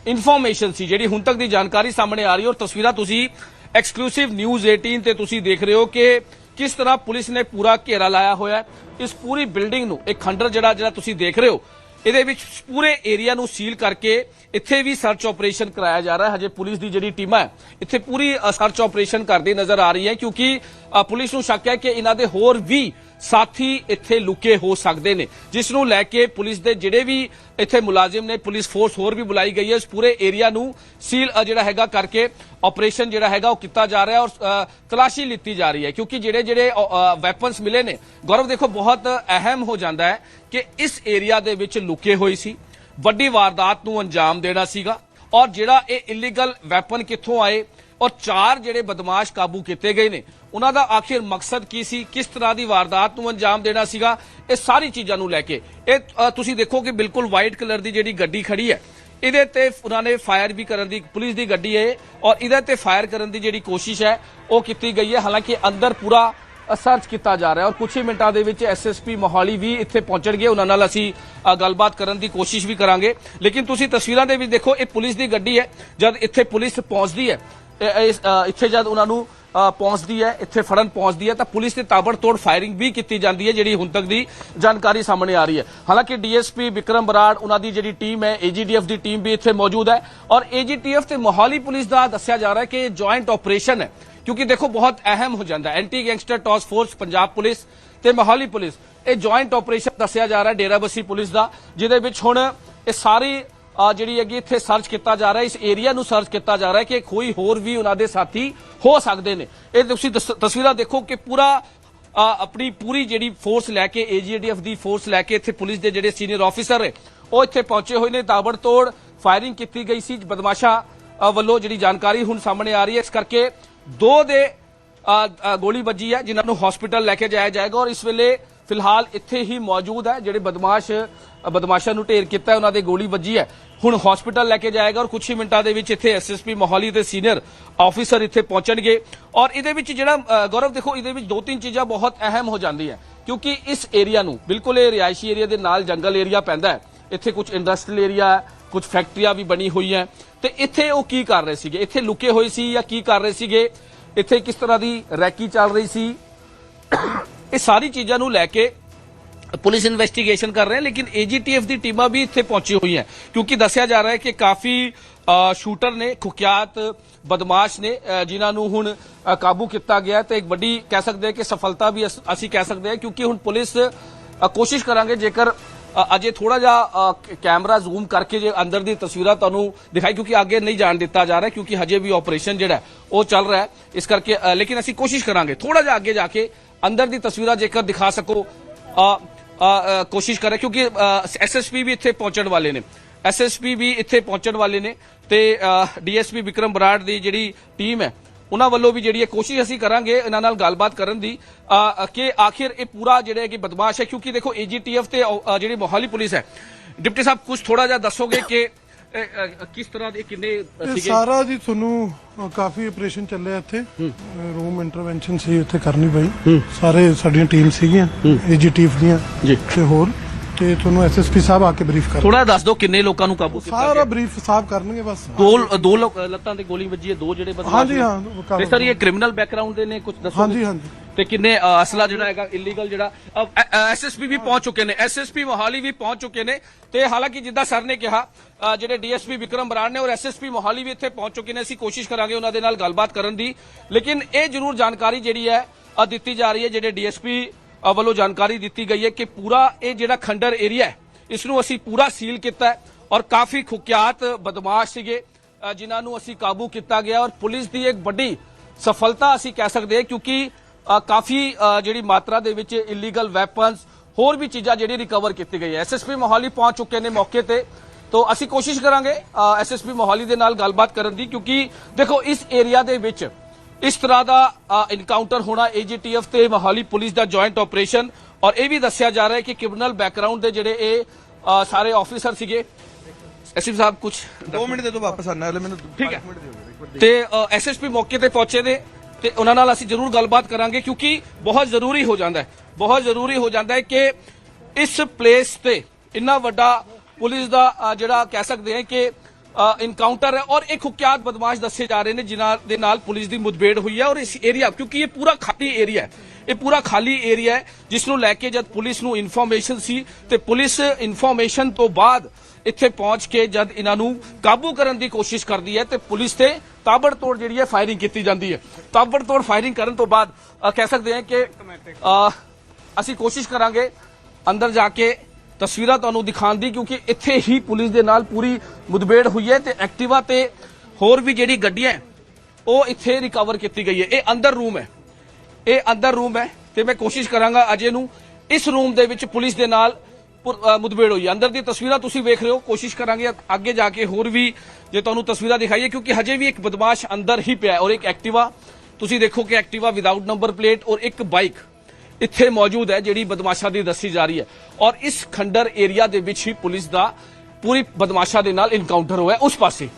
ਇਨਫੋਰਮੇਸ਼ਨ ਸੀ, ਜਿਹੜੀ ਹੁਣ ਤੱਕ ਦੀ ਜਾਣਕਾਰੀ ਸਾਹਮਣੇ ਆ ਰਹੀ ਔਰ ਤਸਵੀਰਾਂ ਤੁਸੀਂ ਐਕਸਕਲੂਸਿਵ ਨਿਊਜ਼ 18 ਤੇ ਤੁਸੀਂ ਦੇਖ ਰਹੇ ਹੋ ਕਿ ਕਿਸ ਤਰ੍ਹਾਂ ਪੁਲਿਸ ਨੇ ਪੂਰਾ ਘੇਰਾ ਲਾਇਆ ਹੋਇਆ ਹੈ। ਇਸ ਪੂਰੀ ਬਿਲਡਿੰਗ ਨੂੰ, ਇੱਕ ਖੰਡਰ ਜਿਹੜਾ ਜਿਹੜਾ ਤੁਸੀਂ ਦੇਖ ਰਹੇ ਹੋ ਇਹਦੇ ਵਿੱਚ ਪੂਰੇ ਏਰੀਆ ਨੂੰ ਸੀਲ ਕਰਕੇ ਇੱਥੇ ਵੀ ਸਰਚ ਆਪਰੇਸ਼ਨ ਕਰਾਇਆ ਜਾ ਰਿਹਾ ਹੈ। ਹਜੇ ਪੁਲਿਸ ਦੀ ਜਿਹੜੀ ਟੀਮਾਂ ਹੈ ਇੱਥੇ ਪੂਰੀ ਸਰਚ ਆਪਰੇਸ਼ਨ ਕਰਦੀ ਨਜ਼ਰ ਆ ਰਹੀ ਹੈ ਕਿਉਂਕਿ ਅ, ਪੁਲਿਸ ਨੂੰ ਸ਼ੱਕ ਹੈ ਕਿ ਇਹਨਾਂ ਦੇ ਹੋਰ ਵੀ ਸਾਥੀ ਇੱਥੇ ਲੁਕੇ ਹੋ ਸਕਦੇ ਨੇ, ਜਿਸ ਨੂੰ ਲੈ ਕੇ ਪੁਲਿਸ ਦੇ ਜਿਹੜੇ ਵੀ ਇੱਥੇ ਮੁਲਾਜ਼ਮ ਨੇ, ਪੁਲਿਸ ਫੋਰਸ ਹੋਰ ਵੀ ਬੁਲਾਈ ਗਈ ਹੈ ਇਸ ਪੂਰੇ ਏਰੀਆ ਨੂੰ ਸੀਲ ਜਿਹੜਾ ਹੈਗਾ ਕਰਕੇ ਆਪਰੇਸ਼ਨ ਜਿਹੜਾ ਹੈਗਾ ਉਹ ਕੀਤਾ ਜਾ ਰਿਹਾ ਔਰ ਤਲਾਸ਼ੀ ਲਿੱਤੀ ਜਾ ਰਹੀ ਹੈ, ਕਿਉਂਕਿ ਜਿਹੜੇ ਜਿਹੜੇ ਵੈਪਨਸ ਮਿਲੇ ਨੇ, ਗੌਰਵ ਦੇਖੋ ਬਹੁਤ ਅਹਿਮ ਹੋ ਜਾਂਦਾ ਹੈ ਕਿ ਇਸ ਏਰੀਆ ਦੇ ਵਿੱਚ ਲੁਕੇ ਹੋਏ ਸੀ, ਵੱਡੀ ਵਾਰਦਾਤ ਨੂੰ ਅੰਜਾਮ ਦੇਣਾ ਸੀਗਾ ਔਰ ਜਿਹੜਾ ਇਹ ਇਲੀਗਲ ਵੈਪਨ ਕਿੱਥੋਂ ਆਏ ਔਰ ਚਾਰ ਜਿਹੜੇ ਬਦਮਾਸ਼ ਕਾਬੂ ਕੀਤੇ ਗਏ ਨੇ, ਉਹਨਾਂ ਦਾ ਆਖਿਰ ਮਕਸਦ ਕੀ ਸੀ? ਕਿਸ ਤਰ੍ਹਾਂ ਦੀ ਵਾਰਦਾਤ ਨੂੰ ਅੰਜਾਮ ਦੇਣਾ ਸੀਗਾ? ਇਹ ਸਾਰੀ ਚੀਜ਼ਾਂ ਨੂੰ ਲੈ ਕੇ। ਇਹ ਤੁਸੀਂ ਦੇਖੋ ਕਿ ਬਿਲਕੁਲ ਵਾਈਟ ਕਲਰ ਦੀ ਜਿਹੜੀ ਗੱਡੀ ਖੜੀ ਹੈ, ਇਹਦੇ ਤੇ ਉਹਨਾਂ ਨੇ ਫਾਇਰ ਵੀ ਕਰਨ ਦੀ, ਪੁਲਿਸ ਦੀ ਗੱਡੀ ਹੈ ਔਰ ਇਹਦੇ ਤੇ ਫਾਇਰ ਕਰਨ ਦੀ ਜਿਹੜੀ ਕੋਸ਼ਿਸ਼ ਹੈ, ਉਹ ਕੀਤੀ ਗਈ ਹੈ। ਹਾਲਾਂਕਿ ਅੰਦਰ ਪੂਰਾ ਸਰਚ ਕੀਤਾ ਜਾ ਰਿਹਾ ਔਰ ਕੁਝ ਹੀ ਮਿੰਟਾਂ ਦੇ ਵਿੱਚ ਐਸਐਸਪੀ ਮੋਹਾਲੀ ਵੀ ਇੱਥੇ ਪਹੁੰਚਣਗੇ। ਉਹਨਾਂ ਨਾਲ ਅਸੀਂ ਗੱਲਬਾਤ ਕਰਨ ਦੀ ਕੋਸ਼ਿਸ਼ ਵੀ ਕਰਾਂਗੇ। ਲੇਕਿਨ ਤੁਸੀਂ ਤਸਵੀਰਾਂ ਦੇ ਵਿੱਚ ਦੇਖੋ, ਇਹ ਪੁਲਿਸ ਦੀ ਗੱਡੀ ਹੈ। ਜਦ ਇੱਥੇ ਪੁਲਿਸ ਪਹੁੰਚਦੀ ਹੈ ਇੱਥੇ ਜਦ ਉਹਨਾਂ ਨੂੰ ਪਹੁੰਚਦੀ ਹੈ, ਇੱਥੇ ਫੜਨ ਪਹੁੰਚਦੀ ਹੈ, ਤਾਂ ਪੁਲਿਸ ਤੇ ਤਾਬੜਤੋੜ ਫਾਇਰਿੰਗ ਵੀ ਕੀਤੀ ਜਾਂਦੀ ਹੈ, ਜਿਹੜੀ ਹੁਣ ਤੱਕ ਦੀ ਜਾਣਕਾਰੀ ਸਾਹਮਣੇ ਆ ਰਹੀ ਹੈ। ਹਾਲਾਂਕਿ ਡੀਐਸਪੀ ਵਿਕਰਮ ਬਰਾੜ, ਉਹਨਾਂ ਦੀ ਜਿਹੜੀ ਟੀਮ ਹੈ ਏਜੀਡੀਐਫ ਦੀ ਟੀਮ ਵੀ ਇੱਥੇ ਮੌਜੂਦ ਹੈ। ਔਰ ਏਜੀਟੀਐਫ ਤੇ ਮੋਹਾਲੀ ਪੁਲਿਸ ਦਾ ਦੱਸਿਆ ਜਾ ਰਿਹਾ ਹੈ ਕਿ ਇਹ ਜੁਆਇੰਟ ਆਪਰੇਸ਼ਨ ਹੈ। ਕਿਉਂਕਿ ਦੇਖੋ, ਬਹੁਤ ਅਹਿਮ ਹੋ ਜਾਂਦਾ anti gangster task force Punjab police ਤੇ ਮੋਹਾਲੀ ਪੁਲਿਸ। ਇਹ ਜੁਆਇੰਟ ਆਪਰੇਸ਼ਨ ਦੱਸਿਆ ਜਾ ਰਿਹਾ ਡੇਰਾਬੱਸੀ ਪੁਲਿਸ ਦਾ, ਜਿਹਦੇ ਵਿੱਚ ਹੁਣ ਇਹ ਸਾਰੀ ਅ, ਜਿਹੜੀ ਹੈਗੀ ਇੱਥੇ ਸਰਚ ਕੀਤਾ ਜਾ ਰਿਹਾ ਇਸ ਏਰੀਆ ਨੂੰ ਸਰਚ ਕੀਤਾ ਜਾ ਰਿਹਾ ਕਿ ਕੋਈ ਹੋਰ ਵੀ ਉਹਨਾਂ ਦੇ ਸਾਥੀ ਹੋ ਸਕਦੇ ਨੇ। ਇਹ ਤੁਸੀਂ ਤਸ- ਤਸਵੀਰਾਂ ਦੇਖੋ ਕਿ ਪੂਰਾ ਆਪਣੀ ਪੂਰੀ ਜਿਹੜੀ ਫੋਰਸ ਲੈ ਕੇ ਏਜੀਡੀਐਫ ਦੀ ਫੋਰਸ ਲੈ ਕੇ ਇੱਥੇ ਪੁਲਿਸ ਦੇ ਜਿਹੜੇ ਸੀਨੀਅਰ ਆਫੀਸਰ ਹੈ ਉਹ ਇੱਥੇ ਪਹੁੰਚੇ ਹੋਏ ਨੇ। ਤਾਬੜਤੋੜ ਫਾਇਰਿੰਗ ਕੀਤੀ ਗਈ ਸੀ। ਬਦਮਾਸ਼ਾ ਵੱਲੋਂ ਜਿਹੜੀ ਜਾਣਕਾਰੀ ਹੁਣ ਸਾਹਮਣੇ ਆ ਰਹੀ ਹੈ। ਇਸ ਕਰਕੇ ਦੋ ਦੇ ਗੋਲੀ ਵੱਜੀ ਹੈ ਜਿਨ੍ਹਾਂ ਨੂੰ ਹਸਪੀਟਲ ਲੈ ਕੇ ਜਾਇਆ ਜਾਏਗਾ ਔਰ ਇਸ ਵੇਲੇ ਫਿਲਹਾਲ ਇੱਥੇ ਹੀ ਮੌਜੂਦ ਹੈ, ਜਿਹੜੇ ਬਦਮਾਸ਼, ਬਦਮਾਸ਼ਾਂ ਨੂੰ ਢੇਰ ਕੀਤਾ ਉਹਨਾਂ ਦੇ ਗੋਲੀ ਵੱਜੀ ਹੈ। ਹੁਣ ਹਸਪੀਟਲ ਲੈ ਕੇ ਜਾਏਗਾ ਔਰ ਕੁਝ ਹੀ ਮਿੰਟਾਂ ਦੇ ਵਿੱਚ ਇੱਥੇ ਐਸਐਸਪੀ ਮੋਹਾਲੀ ਦੇ ਸੀਨੀਅਰ ਆਫੀਸਰ ਇੱਥੇ ਪਹੁੰਚਣਗੇ। ਔਰ ਇਹਦੇ ਵਿੱਚ ਜਿਹੜਾ ਗੌਰਵ ਦੇਖੋ, ਇਹਦੇ ਵਿੱਚ ਦੋ ਤਿੰਨ ਚੀਜ਼ਾਂ ਬਹੁਤ ਅਹਿਮ ਹੋ ਜਾਂਦੀਆਂ ਕਿਉਂਕਿ ਇਸ ਏਰੀਆ ਨੂੰ, ਬਿਲਕੁਲ ਇਹ ਰਿਹਾਇਸ਼ੀ ਏਰੀਆ ਦੇ ਨਾਲ ਜੰਗਲ ਏਰੀਆ ਪੈਂਦਾ ਹੈ। ਇੱਥੇ ਕੁਝ ਇੰਡਸਟਰੀਅਲ ਏਰੀਆ ਹੈ ਕੁਝ ਫੈਕਟਰੀਆਂ ਵੀ ਬਣੀ ਹੋਈਆਂ ਤੇ ਇੱਥੇ ਉਹ ਕੀ ਕਰ ਰਹੇ ਸੀਗੇ? ਇੱਥੇ ਲੁਕੇ ਹੋਏ ਸੀ ਜਾਂ ਕੀ ਕਰ ਰਹੇ ਸੀਗੇ? ਇੱਥੇ ਕਿਸ ਤਰ੍ਹਾਂ ਦੀ ਰੈਕੀ ਚੱਲ ਰਹੀ ਸੀ? ਇਹ ਸਾਰੀ ਚੀਜ਼ਾਂ ਨੂੰ ਲੈ ਕੇ ਪੁਲਿਸ ਇਨਵੈਸਟੀਗੇਸ਼ਨ ਕਰ ਰਹੇ ਹੈ, ਲੇਕਿਨ ਏਜੀਟੀਐਫ ਦੀ ਟੀਮਾਂ ਵੀ ਇੱਥੇ ਪਹੁੰਚੀ ਹੋਈਆਂ ਕਿਉਂਕਿ ਦੱਸਿਆ ਜਾ ਰਿਹਾ ਹੈ ਕਿ ਕਾਫੀ ਸ਼ੂਟਰ ਨੇ, ਖੁਕਿਆਤ, ਬਦਮਾਸ਼ ਨੇ ਜਿਨ੍ਹਾਂ ਨੂੰ ਹੁਣ ਕਾਬੂ ਕੀਤਾ ਗਿਆ ਤੇ ਇੱਕ ਵੱਡੀ ਕਹਿ ਸਕਦੇ ਕਿ ਸਫਲਤਾ ਵੀ ਅਸੀਂ ਕਹਿ ਸਕਦੇ ਹਾਂ, ਕਿਉਂਕਿ ਹੁਣ ਪੁਲਿਸ ਕੋਸ਼ਿਸ਼ ਕਰਾਂਗੇ ਜੇਕਰ ਅਜੇ ਥੋੜਾ ਜਿਹਾ ਕੈਮਰਾ ਜ਼ੂਮ ਕਰਕੇ ਜੇ ਅੰਦਰ ਦੀ ਤਸਵੀਰਾਂ ਤੁਹਾਨੂੰ ਦਿਖਾਈ, ਕਿਉਂਕਿ ਅੱਗੇ ਨਹੀਂ ਜਾਣ ਦਿੱਤਾ ਜਾ ਰਿਹਾ, ਕਿਉਂਕਿ ਹਜੇ ਵੀ ਆਪਰੇਸ਼ਨ ਜਿਹੜਾ ਉਹ ਚੱਲ ਰਿਹਾ ਹੈ। ਇਸ ਕਰਕੇ ਲੇਕਿਨ ਅਸੀਂ ਕੋਸ਼ਿਸ਼ ਕਰਾਂਗੇ ਥੋੜਾ ਜਿਹਾ ਅੱਗੇ ਜਾ ਕੇ ਅੰਦਰ ਦੀ ਤਸਵੀਰਾਂ ਜੇਕਰ ਦਿਖਾ ਸਕੋ ਅ, ਅ, ਅ, ਕੋਸ਼ਿਸ਼ ਕਰਾਂ ਕਿਉਂਕਿ ਐਸਐਸਪੀ ਵੀ ਇੱਥੇ ਪਹੁੰਚਣ ਵਾਲੇ ਨੇ। ਐਸਐਸਪੀ ਵੀ ਇੱਥੇ ਪਹੁੰਚਣ ਵਾਲੇ ਨੇ ਤੇ ਡੀਐਸਪੀ ਵਿਕਰਮ ਬਰਾੜ ਦੀ ਜਿਹੜੀ ਟੀਮ ਹੈ ਉਹਨਾਂ ਵੱਲੋਂ ਵੀ ਜਿਹੜੀ ਹੈ ਕੋਸ਼ਿਸ਼ ਅਸੀਂ ਕਰਾਂਗੇ ਇਹਨਾਂ ਨਾਲ ਗੱਲਬਾਤ ਕਰਨ ਦੀ। ਕਿ ਆਖਿਰ ਇਹ ਪੂਰਾ ਜਿਹੜਾ ਹੈ ਕਿ ਬਦਮਾਸ਼ ਹੈ ਕਿਉਂਕਿ ਦੇਖੋ ਏਜੀਟੀਐਫ ਤੇ ਅ, ਜਿਹੜੀ ਮੋਹਾਲੀ ਪੁਲਿਸ ਹੈ ਡਿਪਟੀ ਸਾਹਿਬ ਕੁਝ ਥੋੜਾ ਜਿਹਾ ਦੱਸੋਗੇ ਕਿ ਕਿਸ ਤਰ੍ਹਾਂ ਦੇ ਕਿੰਨੇ ਇਹ ਸੀਗੇ? ਸਾਰਾ ਜੀ ਤੁਹਾਨੂੰ ਕਾਫੀ ਆਪਰੇਸ਼ਨ ਚੱਲਿਆ ਇੱਥੇ। ਰੂਮ ਇੰਟਰਵੈਂਸ਼ਨ ਸੀ ਉੱਥੇ ਕਰਨੀ ਪਈ। ਸਾਰੇ ਸਾਡੀਆਂ ਟੀਮ ਸੀਗੀਆਂ ਏਜੀਟੀਫ ਦੀਆਂ। ਤੇ ਹੋਰ। ਤੇ ਤੁਹਾਨੂੰ ਐਸਐਸਪੀ ਸਾਹਿਬ ਆ ਕੇ ਬਰੀਫ ਕਰ ਥੋੜਾ ਦੱਸ ਦਿਓ ਕਿੰਨੇ ਲੋਕਾਂ ਨੂੰ ਕਾਬੂ ਕੀਤਾ ਸਾਰਾ ਬਰੀਫ ਸਾਹਿਬ ਕਰਨਗੇ ਬਸ। ਦੋ ਦੋ ਲੱਤਾਂ ਤੇ ਗੋਲੀ ਵੱਜੀ ਹੈ ਦੋ ਜਿਹੜੇ ਬਦਮਾਸ਼ ਹਾਂਜੀ। ਹਾਂ, ਤੇ ਸਰ ਇਹ ਕ੍ਰਿਮੀਨਲ ਬੈਕਗ੍ਰਾਉਂਡ ਦੇ ਨੇ ਕੁਝ ਦੱਸੋ ਹਾਂਜੀ ਹਾਂਜੀ। ਤੇ ਕਿੰਨੇ ਅਸਲਾ ਜਿਹੜਾ ਹੈਗਾ ਇਲੀਗਲ ਜਿਹੜਾ ਐਸਐਸਪੀ ਵੀ ਪਹੁੰਚ ਚੁੱਕੇ ਨੇ ਐਸਐਸਪੀ ਮੋਹਾਲੀ ਵੀ ਪਹੁੰਚ ਚੁੱਕੇ ਨੇ ਤੇ ਹਾਲਾਂਕਿ ਜਿੱਦਾਂ ਸਰ ਨੇ ਕਿਹਾ ਅ, ਜਿਹੜੇ ਡੀਐਸਪੀ ਵਿਕਰਮ ਬਰਾੜ ਨੇ ਔਰ ਐਸਐਸਪੀ ਮੋਹਾਲੀ ਵੀ ਇੱਥੇ ਪਹੁੰਚ ਚੁੱਕੇ ਨੇ ਅਸੀਂ ਕੋਸ਼ਿਸ਼ ਕਰਾਂਗੇ ਉਹਨਾਂ ਦੇ ਨਾਲ ਗੱਲਬਾਤ ਕਰਨ ਦੀ। ਲੇਕਿਨ ਇਹ ਜ਼ਰੂਰ ਜਾਣਕਾਰੀ ਜਿਹੜੀ ਹੈ ਦਿੱਤੀ ਜਾ ਰਹੀ ਹੈ ਜਿਹੜੇ ਡੀਐਸਪੀ ਵੱਲੋਂ ਜਾਣਕਾਰੀ ਦਿੱਤੀ ਗਈ ਹੈ ਕਿ ਪੂਰਾ ਇਹ ਜਿਹੜਾ ਖੰਡਰ ਏਰੀਆ ਹੈ ਇਸ ਨੂੰ ਅਸੀਂ ਪੂਰਾ ਸੀਲ ਕੀਤਾ ਔਰ ਕਾਫੀ ਖੁਕਿਆਤ ਬਦਮਾਸ਼ ਸੀਗੇ ਅ, ਜਿਨ੍ਹਾਂ ਨੂੰ ਅਸੀਂ ਕਾਬੂ ਕੀਤਾ ਗਿਆ ਔਰ ਪੁਲਿਸ ਦੀ ਇੱਕ ਵੱਡੀ ਸਫਲਤਾ ਅਸੀਂ ਕਹਿ ਸਕਦੇ ਹਾਂ ਕਿਉਂਕਿ ਕਾਫੀ ਜਿਹੜੀ ਮਾਤਰਾ ਦੇ ਵਿੱਚ ਇਲੀਗਲ ਵੈਪਨਸ ਹੋਰ ਵੀ ਚੀਜ਼ਾਂ ਜਿਹੜੀ ਰਿਕਵਰ ਕੀਤੀ ਗਈ ਹੈ। ਐਸਐਸਪੀ ਮੋਹਾਲੀ ਪਹੁੰਚ ਚੁੱਕੇ ਨੇ ਮੌਕੇ ਤੇ। ਤੋਂ ਅਸੀਂ ਕੋਸ਼ਿਸ਼ ਕਰਾਂਗੇ ਐਸਐਸਪੀ ਮੋਹਾਲੀ ਦੇ ਨਾਲ ਗੱਲਬਾਤ ਕਰਨ ਦੀ ਕਿਉਂਕਿ ਦੇਖੋ ਇਸ ਏਰੀਆ ਦੇ ਵਿੱਚ ਇਸ ਤਰ੍ਹਾਂ ਦਾ ਇਨਕਾਊਂਟਰ ਹੋਣਾ ਏਜੀਟੀਐਫ ਤੇ ਮੋਹਾਲੀ ਪੁਲਿਸ ਦਾ ਜੁਆਇੰਟ ਆਪਰੇਸ਼ਨ ਔਰ ਇਹ ਵੀ ਦੱਸਿਆ ਜਾ ਰਿਹਾ ਹੈ ਕਿ ਕ੍ਰਿਮੀਨਲ ਬੈਕਗ੍ਰਾਉਂਡ ਦੇ ਜਿਹੜੇ ਇਹ ਸਾਰੇ ਆਫੀਸਰ ਸੀਗੇ। ਐਸਪੀ ਸਾਹਿਬ ਕੁਝ 2 ਮਿੰਟ ਦੇ ਦਿਓ ਵਾਪਸ ਆਣਾ ਹਲੇ ਮੈਨੂੰ ਠੀਕ ਹੈ। ਤੇ ਐਸਐਸਪੀ ਮੌਕੇ ਤੇ ਪਹੁੰਚੇ ਨੇ। ਤੇ ਉਹਨਾਂ ਨਾਲ ਅਸੀਂ ਜ਼ਰੂਰ ਗੱਲਬਾਤ ਕਰਾਂਗੇ ਕਿਉਂਕਿ ਬਹੁਤ ਜ਼ਰੂਰੀ ਹੋ ਜਾਂਦਾ ਹੈ। ਬਹੁਤ ਜ਼ਰੂਰੀ ਹੋ ਜਾਂਦਾ ਹੈ ਕਿ ਇਸ ਪਲੇਸ ਤੇ ਇੰਨਾ ਵੱਡਾ ਪੁਲਿਸ ਦਾ ਜਿਹੜਾ ਕਹਿ ਸਕਦੇ ਹਾਂ ਕਿ ਇਨਕਾਊਂਟਰ ਹੈ ਔਰ ਇੱਕ ਹੁਕਿਆਤ ਬਦਮਾਸ਼ ਦੱਸੇ ਜਾ ਰਹੇ ਨੇ ਜਿਨ੍ਹਾਂ ਦੇ ਨਾਲ ਪੁਲਿਸ ਦੀ ਮੁठਭੇੜ ਹੋਈ ਹੈ ਔਰ ਇਸ ਏਰੀਆ ਕਿਉਂਕਿ ਇਹ ਪੂਰਾ ਖਾਲੀ ਏਰੀਆ ਹੈ। ਇਹ ਪੂਰਾ ਖਾਲੀ ਏਰੀਆ ਹੈ, ਜਿਸ ਨੂੰ ਲੈ ਕੇ ਜਦ ਪੁਲਿਸ ਨੂੰ ਇਨਫੋਰਮੇਸ਼ਨ ਸੀ ਤੇ ਪੁਲਿਸ ਇਨਫੋਰਮੇਸ਼ਨ ਤੋਂ ਬਾਅਦ ਇੱਥੇ ਪਹੁੰਚ ਕੇ ਜਦ ਇਹਨਾਂ ਨੂੰ ਕਾਬੂ ਕਰਨ ਦੀ ਕੋਸ਼ਿਸ਼ ਕਰਦੀ ਹੈ ਤੇ ਪੁਲਿਸ ਤੇ ਤਾਬੜਤੋੜ ਜਿਹੜੀ ਹੈ ਫਾਇਰਿੰਗ ਕੀਤੀ ਜਾਂਦੀ ਹੈ। ਤਾਬੜਤੋੜ ਫਾਇਰਿੰਗ ਕਰਨ ਤੋਂ ਬਾਅਦ ਕਹਿ ਸਕਦੇ ਹਾਂ ਕਿ ਅਸੀਂ ਕੋਸ਼ਿਸ਼ ਕਰਾਂਗੇ ਅੰਦਰ ਜਾ ਕੇ ਤਸਵੀਰਾਂ ਤੁਹਾਨੂੰ ਦਿਖਾਉਣ ਦੀ, ਕਿਉਂਕਿ ਇੱਥੇ ਹੀ ਪੁਲਿਸ ਦੇ ਨਾਲ ਪੂਰੀ ਮੁਦਬੇੜ ਹੋਈ ਹੈ ਤੇ ਐਕਟਿਵਾ ਤੇ ਹੋਰ ਵੀ ਜਿਹੜੀ ਗੱਡੀਆਂ ਉਹ ਇੱਥੇ ਰਿਕਵਰ ਕੀਤੀ ਗਈ ਹੈ। ਇਹ ਅੰਦਰ ਰੂਮ ਹੈ। ਇਹ ਅੰਦਰ ਰੂਮ ਹੈ ਤੇ ਮੈਂ ਕੋਸ਼ਿਸ਼ ਕਰਾਂਗਾ ਅਜੇ ਨੂੰ ਇਸ ਰੂਮ ਦੇ ਵਿੱਚ ਪੁਲਿਸ ਦੇ ਨਾਲ ਪੁਰ- ਹੋਈ ਹੈ। ਅੰਦਰ ਦੀ ਤਸਵੀਰਾਂ ਤੁਸੀਂ ਵੇਖ ਰਹੇ ਹੋ, ਕੋਸ਼ਿਸ਼ ਕਰਾਂਗੇ ਅੱਗੇ ਜਾ ਕੇ ਹੋਰ ਵੀ ਜੇ ਤੁਹਾਨੂੰ ਤਸਵੀਰਾਂ ਦਿਖਾਈਏ, ਕਿਉਂਕਿ ਹਜੇ ਵੀ ਇੱਕ ਬਦਮਾਸ਼ ਅੰਦਰ ਹੀ ਪਿਆ ਔਰ ਇੱਕ ਐਕਟਿਵਾ। ਤੁਸੀਂ ਦੇਖੋ ਕਿ ਐਕਟਿਵਾ ਵਿਦਆਊਟ ਨੰਬਰ ਪਲੇਟ ਔਰ ਇੱਕ ਬਾਈਕ ਇੱਥੇ ਮੌਜੂਦ ਹੈ, ਜਿਹੜੀ ਬਦਮਾਸ਼ਾਂ ਦੀ ਦੱਸੀ ਜਾ ਰਹੀ ਹੈ। ਔਰ ਇਸ ਖੰਡਰ ਏਰੀਆ ਦੇ ਵਿੱਚ ਹੀ ਪੁਲਿਸ ਦਾ ਪੂਰੀ ਬਦਮਾਸ਼ਾਂ ਦੇ ਨਾਲ ਇਨਕਾਊਂਟਰ ਹੋਇਆ ਉਸ ਪਾਸੇ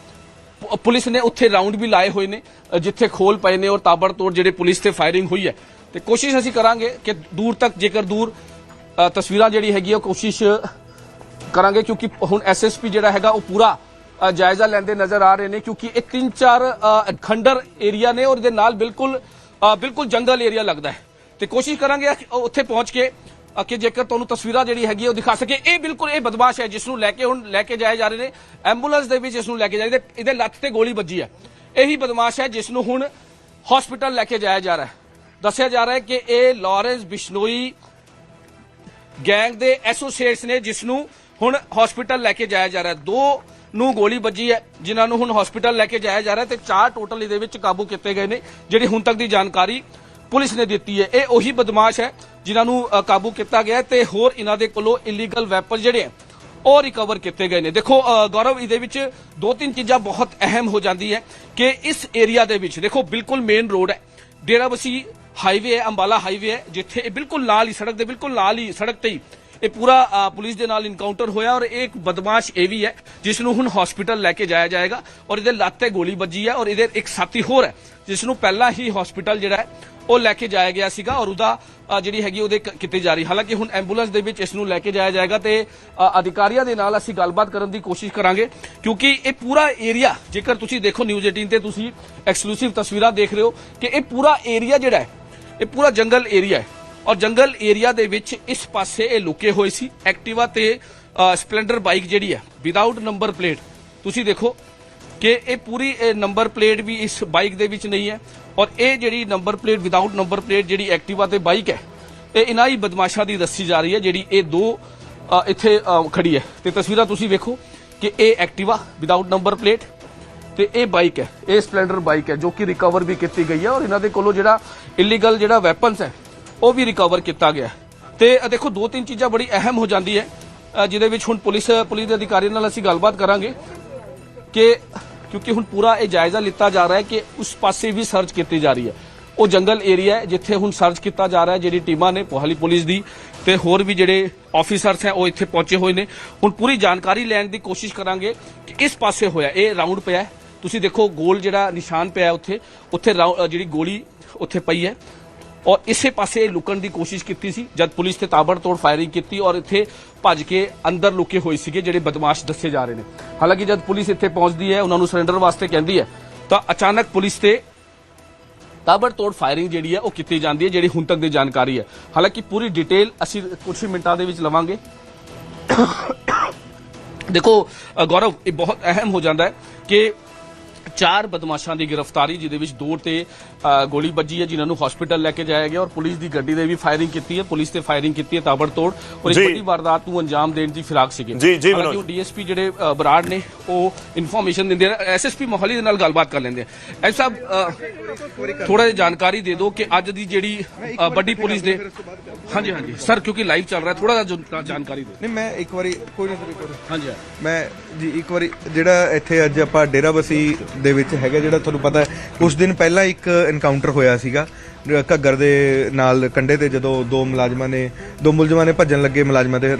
ਪੁਲਿਸ ਨੇ ਉੱਥੇ ਰਾਉਂਡ ਵੀ ਲਾਏ ਹੋਏ ਨੇ ਜਿੱਥੇ ਖੋਲ ਪਏ ਨੇ ਔਰ ਤਾਬੜਤੋੜ ਜਿਹੜੇ ਪੁਲਿਸ ਤੇ ਫਾਇਰਿੰਗ ਹੋਈ ਹੈ। ਤੇ ਕੋਸ਼ਿਸ਼ ਅਸੀਂ ਕਰਾਂਗੇ ਕਿ ਦੂਰ ਤੱਕ ਜੇਕਰ ਦੂਰ ਤਸਵੀਰਾਂ ਜਿਹੜੀ ਹੈਗੀ ਉਹ ਕੋਸ਼ਿਸ਼ ਕਰਾਂਗੇ ਕਿਉਂਕਿ ਹੁਣ ਐਸਐਸਪੀ ਜਿਹੜਾ ਹੈਗਾ, ਉਹ ਪੂਰਾ ਜਾਇਜ਼ਾ ਲੈਂਦੇ ਨਜ਼ਰ ਆ ਰਹੇ ਨੇ ਕਿਉਂਕਿ ਇਹ ਤਿੰਨ ਚਾਰ ਖੰਡਰ ਏਰੀਆ ਨੇ ਔਰ ਦੇ ਨਾਲ ਬਿਲਕੁਲ ਬਿਲਕੁਲ ਜੰਗਲ ਏਰੀਆ ਲੱਗਦਾ ਹੈ। ਤੇ ਕੋਸ਼ਿਸ਼ ਕਰਾਂਗੇ ਉੱਥੇ ਪਹੁੰਚ ਕੇ ਕਿ ਜੇਕਰ ਤੁਹਾਨੂੰ ਤਸਵੀਰਾਂ ਜਿਹੜੀ ਹੈਗੀ ਹੈ ਉਹ ਦਿਖਾ ਸਕੇ ਇਹ ਬਿਲਕੁਲ, ਇਹ ਬਦਮਾਸ਼ ਹੈ, ਜਿਸ ਨੂੰ ਲੈ ਕੇ ਹੁਣ, ਲੈ ਕੇ ਜਾਏ ਜਾ ਰਹੇ ਨੇ। ਐਂਬੂਲੈਂਸ ਦੇ ਵਿੱਚ ਇਸ ਨੂੰ ਲੈ ਕੇ ਜਾ ਰਹੇ ਇਹਦੇ ਲੱਤ ਤੇ ਗੋਲੀ ਵੱਜੀ ਹੈ। ਇਹੀ ਬਦਮਾਸ਼ ਹੈ, ਜਿਸ ਨੂੰ ਹੁਣ ਹਸਪੀਟਲ ਲੈ ਕੇ ਜਾਇਆ ਜਾ ਰਿਹਾ ਹੈ। ਦੱਸਿਆ ਜਾ ਰਿਹਾ ਹੈ ਕਿ ਇਹ ਲਾਰੈਂਸ ਬਿਸ਼ਨੋਈ ਗੈਂਗ ਦੇ ਐਸੋਸੀਏਟਸ ਨੇ ਜਿਸ ਨੂੰ ਹੁਣ ਹਸਪੀਟਲ ਲੈ ਕੇ ਜਾਇਆ ਜਾ ਰਿਹਾ। ਦੋ ਨੂੰ ਗੋਲੀ ਵੱਜੀ ਹੈ, ਜਿਨ੍ਹਾਂ ਨੂੰ ਹੁਣ ਹਸਪੀਟਲ ਲੈ ਕੇ ਜਾਇਆ ਜਾ ਰਿਹਾ ਤੇ ਚਾਰ ਟੋਟਲ ਇਹਦੇ ਵਿੱਚ ਕਾਬੂ ਕੀਤੇ ਗਏ ਨੇ, ਜਿਹੜੀ ਹੁਣ ਤੱਕ ਦੀ ਜਾਣਕਾਰੀ ਪੁਲਿਸ ਨੇ ਦਿੱਤੀ ਹੈ। ਇਹ ਉਹੀ ਬਦਮਾਸ਼ ਹੈ ਜਿਨ੍ਹਾਂ ਨੂੰ ਕਾਬੂ ਕੀਤਾ ਗਿਆ ਹੈ ਤੇ ਹੋਰ ਇਹਨਾਂ ਦੇ ਕੋਲੋਂ ਇਲੀਗਲ ਵੈਪਨ ਜਿਹੜੇ ਹੈ, ਉਹ ਰਿਕਵਰ ਕੀਤੇ ਗਏ ਨੇ। ਦੇਖੋ ਗੌਰਵ, ਇਹਦੇ ਵਿੱਚ ਦੋ ਤਿੰਨ ਚੀਜ਼ਾਂ ਬਹੁਤ ਅਹਿਮ ਹੋ ਜਾਂਦੀ ਹੈ ਕਿ ਇਸ ਏਰੀਆ ਦੇ ਵਿੱਚ, ਦੇਖੋ, ਬਿਲਕੁਲ ਮੇਨ ਰੋਡ ਹੈ। ਡੇਰਾਬੱਸੀ ਹਾਈਵੇ ਹੈ, ਅੰਬਾਲਾ ਹਾਈਵੇ ਹੈ, ਜਿੱਥੇ ਇਹ ਬਿਲਕੁਲ ਨਾਲ ਹੀ ਸੜਕ ਦੇ ਬਿਲਕੁਲ ਨਾਲ ਹੀ ਸੜਕ ਤੇ ਹੀ ਇਹ ਪੂਰਾ ਪੁਲਿਸ ਦੇ ਨਾਲ ਇਨਕਾਊਂਟਰ ਹੋਇਆ ਔਰ ਇਹ ਇੱਕ ਬਦਮਾਸ਼ ਇਹ ਵੀ ਹੈ ਜਿਸ ਨੂੰ ਹੁਣ ਹਸਪੀਟਲ ਲੈ ਕੇ ਜਾਇਆ ਜਾਏਗਾ ਔਰ ਇਹਦੇ ਲੱਤ ਤੇ ਗੋਲੀ ਵੱਜੀ ਹੈ ਔਰ ਇਹਦੇ ਇੱਕ ਸਾਥੀ ਹੋਰ ਹੈ ਜਿਸ ਨੂੰ ਪਹਿਲਾਂ ਹੀ ਹਸਪੀਟਲ ਜਿਹੜਾ ਹੈ, ਉਹ ਲੈ ਕੇ ਜਾਇਆ ਗਿਆ ਸੀਗਾ ਔਰ ਉਹਦਾ ਜਿਹੜੀ ਹੈਗੀ ਉਹਦੇ ਕ- ਕੀਤੀ ਜਾ ਰਹੀ ਹਾਲਾਂਕਿ ਹੁਣ ਐਂਬੂਲੈਂਸ ਦੇ ਵਿੱਚ ਇਸ ਨੂੰ ਲੈ ਕੇ ਜਾਇਆ ਜਾਏਗਾ ਤੇ ਅਧਿਕਾਰੀਆਂ ਦੇ ਨਾਲ ਅਸੀਂ ਗੱਲਬਾਤ ਕਰਨ ਦੀ ਕੋਸ਼ਿਸ਼ ਕਰਾਂਗੇ, ਕਿਉਂਕਿ ਇਹ ਪੂਰਾ ਏਰੀਆ ਜੇਕਰ ਤੁਸੀਂ ਦੇਖੋ ਨਿਊਜ਼ 18 ਤੇ ਤੁਸੀਂ ਐਕਸਕਲੂਸਿਵ ਤਸਵੀਰਾਂ ਦੇਖ ਰਹੇ ਹੋ ਕਿ ਇਹ ਪੂਰਾ ਏਰੀਆ ਜਿਹੜਾ ਹੈ, ਇਹ ਪੂਰਾ ਜੰਗਲ ਏਰੀਆ ਹੈ। ਔਰ ਜੰਗਲ ਏਰੀਆ ਦੇ ਵਿੱਚ ਇਸ ਪਾਸੇ ਇਹ ਲੁਕੇ ਹੋਏ ਸੀ। ਐਕਟਿਵਾ ਤੇ ਸਪਲੈਂਡਰ ਬਾਈਕ ਜਿਹੜੀ ਹੈ ਵਿਦਆਊਟ ਨੰਬਰ ਪਲੇਟ ਤੁਸੀਂ ਦੇਖੋ ਕਿ ਇਹ ਪੂਰੀ ਨੰਬਰ ਪਲੇਟ ਵੀ ਇਸ ਬਾਈਕ ਦੇ ਵਿੱਚ ਨਹੀਂ ਹੈ ਔਰ ਇਹ ਜਿਹੜੀ number plate without number plate ਜਿਹੜੀ ਐਕਟਿਵਾ ਤੇ ਬਾਈਕ ਹੈ ਇਹ ਇਨਾਂ ਹੀ ਬਦਮਾਸ਼ਾਂ ਦੀ ਦੱਸੀ ਜਾ ਰਹੀ ਹੈ ਜਿਹੜੀ ਇਹ ਦੋ ਇੱਥੇ ਅ, ਖੜੀ ਹੈ। ਤੇ ਤਸਵੀਰਾਂ ਤੁਸੀਂ ਵੇਖੋ ਕਿ ਇਹ ਐਕਟਿਵਾ ਵਿਦਆਊਟ ਨੰਬਰ ਪਲੇਟ ਤੇ ਇਹ ਬਾਈਕ ਹੈ ਇਹ ਸਪਲੈਂਡਰ ਬਾਈਕ ਹੈ ਜੋ ਕਿ ਰਿਕਵਰ ਵੀ ਕੀਤੀ ਗਈ ਹੈ ਔਰ ਇਹਨਾਂ ਦੇ ਕੋਲੋਂ ਜਿਹੜਾ ਇਲੀਗਲ ਜਿਹੜਾ ਵੈਪਨਸ ਹੈ ਉਹ ਵੀ ਰਿਕਵਰ ਕੀਤਾ ਗਿਆ ਹੈ। ਤੇ ਦੇਖੋ ਦੋ ਤਿੰਨ ਚੀਜ਼ਾਂ ਬੜੀ ਅਹਿਮ ਹੋ ਜਾਂਦੀ ਹੈ। ਜਿਹਦੇ ਵਿੱਚ ਹੁਣ ਪੁਲਿਸ ਪੁਲਿਸ ਦੇ ਅਧਿਕਾਰੀ ਨਾਲ ਅਸੀਂ ਗੱਲਬਾਤ ਕਰਾਂਗੇ ਕਿ, ਕਿਉਂਕਿ ਹੁਣ ਪੂਰਾ ਇਹ ਜਾਇਜ਼ਾ ਲਿੱਤਾ ਜਾ ਰਿਹਾ ਹੈ ਕਿ ਉਸ ਪਾਸੇ ਵੀ ਸਰਚ ਕੀਤੀ ਜਾ ਰਹੀ ਹੈ। ਉਹ ਜੰਗਲ ਏਰੀਆ ਹੈ, ਜਿੱਥੇ ਹੁਣ ਸਰਚ ਕੀਤਾ ਜਾ ਰਿਹਾ ਹੈ, ਜਿਹੜੀ ਟੀਮਾਂ ਨੇ ਪੋਹਾਲੀ ਪੁਲਿਸ ਦੀ ਤੇ ਹੋਰ ਵੀ ਜਿਹੜੇ ਆਫੀਸਰਸ ਹੈ, ਉਹ ਇੱਥੇ ਪਹੁੰਚੇ ਹੋਏ ਨੇ। ਹੁਣ ਪੂਰੀ ਜਾਣਕਾਰੀ ਲੈਣ ਦੀ ਕੋਸ਼ਿਸ਼ ਕਰਾਂਗੇ ਕਿ ਕਿਸ ਪਾਸੇ ਹੋਇਆ, ਇਹ ਰਾਉਂਡ ਪਿਆ ਤੁਸੀਂ ਦੇਖੋ, ਗੋਲ ਜਿਹੜਾ ਨਿਸ਼ਾਨ ਪਿਆ ਉੱਥੇ ਉੱਥੇ ਰਾਊ- ਜਿਹੜੀ ਗੋਲੀ ਉੱਥੇ ਪਈ ਹੈ। ਔਰ ਇਸੇ ਪਾਸੇ ਲੁਕਣ ਦੀ ਕੋਸ਼ਿਸ਼ ਕੀਤੀ ਸੀ, ਜਦ ਪੁਲਿਸ ਤੇ ਤਾਬੜਤੋੜ ਫਾਇਰਿੰਗ ਕੀਤੀ ਔਰ ਇੱਥੇ ਭੱਜ ਕੇ ਅੰਦਰ ਲੁਕੇ ਹੋਏ ਸੀਗੇ, ਜਿਹੜੇ ਬਦਮਾਸ਼ ਦੱਸੇ ਜਾ ਰਹੇ ਨੇ। ਹਾਲਾਂਕਿ ਜਦ ਪੁਲਿਸ ਇੱਥੇ ਪਹੁੰਚਦੀ ਹੈ, ਉਹਨਾਂ ਨੂੰ ਸਰੈਂਡਰ ਵਾਸਤੇ ਕਹਿੰਦੀ ਹੈ, ਤਾਂ ਅਚਾਨਕ ਪੁਲਿਸ ਤੇ ਤਾਬੜਤੋੜ ਫਾਇਰਿੰਗ ਜਿਹੜੀ ਹੈ, ਉਹ ਕੀਤੀ ਜਾਂਦੀ ਹੈ, ਜਿਹੜੀ ਹੁਣ ਤੱਕ ਦੀ ਜਾਣਕਾਰੀ ਹੈ। ਹਾਲਾਂਕਿ ਪੂਰੀ ਡਿਟੇਲ ਅਸੀਂ ਕੁਝ ਹੀ ਮਿੰਟਾਂ ਦੇ ਵਿੱਚ ਲਵਾਂਗੇ। ਦੇਖੋ ਗੌਰਵ, ਇਹ ਬਹੁਤ ਅਹਿਮ ਹੋ ਜਾਂਦਾ ਹੈ ਕਿ ਚਾਰ ਬਦਮਾਸ਼ਾਂ ਦੀ ਗ੍ਰਿਫਤਾਰੀ ਜਿਹਦੇ ਵਿੱਚ ਦੋ ਤੇ ਗੋਲੀ ਵੱਜੀ ਹੈ ਜਿਨ੍ਹਾਂ ਨੂੰ ਹਸਪੀਟਲ ਲੈ ਕੇ ਜਾਇਆ ਗਿਆ ਔਰ ਪੁਲਿਸ ਦੀ ਗੱਡੀ ਦੇ ਵੀ ਫਾਇਰਿੰਗ ਕੀਤੀ ਹੈ ਪੁਲਿਸ ਤੇ ਫਾਇਰਿੰਗ ਕੀਤੀ ਹੈ ਤਾਬੜਤੋੜ ਔਰ ਇੱਕ। ਵੱਡੀ ਵਾਰਦਾਤ ਨੂੰ ਅੰਜਾਮ ਦੇਣ ਦੀ ਫਿਰਾਕ ਸੀਗੇ। ਜੀ, ਜੀ। ਉਹ ਡੀਐਸਪੀ ਜਿਹੜੇ ਬਰਾੜ ਨੇ ਉਹ ਇਨਫੋਰਮੇਸ਼ਨ ਦਿੰਦੇ ਨੇ ਐਸਐਸਪੀ ਮੋਹਾਲੀ ਦੇ ਨਾਲ ਗੱਲਬਾਤ ਕਰ ਲੈਂਦੇ ਆ। ਐਸਾ ਥੋੜਾ ਜਿਹਾ ਜਾਣਕਾਰੀ ਦੇ ਦਿਓ ਕਿ ਅੱਜ ਦੀ ਜਿਹੜੀ ਵੱਡੀ ਪੁਲਿਸ ਦੇ ਹਾਂਜੀ ਹਾਂਜੀ। ਸਰ ਕਿਉਂਕਿ ਲਾਈਵ ਚੱਲ ਰਿਹਾ ਥੋੜਾ ਜਿਹਾ ਜਾਣਕਾਰੀ ਦਿਓ। ਨਹੀਂ ਮੈਂ ਇੱਕ ਵਾਰੀ ਕੋਈ ਨਾ ਕੋਈ ਹਾਂਜੀ ਮੈਂ ਜੀ ਇੱਕ ਵਾਰੀ ਜਿਹੜਾ ਇੱਥੇ ਅੱਜ ਆਪਾਂ ਡੇਰਾਬਸੀ ਦੇ ਵਿੱਚ ਹੈਗਾ ਜਿਹੜਾ ਤੁਹਾਨੂੰ ਪਤਾ ਹੈ। ਕੁਝ ਦਿਨ ਪਹਿਲਾਂ ਇੱਕ ਐਨਕਾਊਂਟਰ ਹੋਇਆ ਸੀਗਾ। ਘੱਗਰ ਦੇ ਨਾਲ ਕੰਡੇ ਤੇ ਜਦੋਂ ਦੋ ਮੁਲਾਜ਼ਮਾਂ ਨੇ ਦੋ ਮੁਲਜ਼ਮਾਂ ਨੇ ਭੱਜਣ ਲੱਗੇ ਮੁਲਾਜ਼ਮਾਂ ਤੇ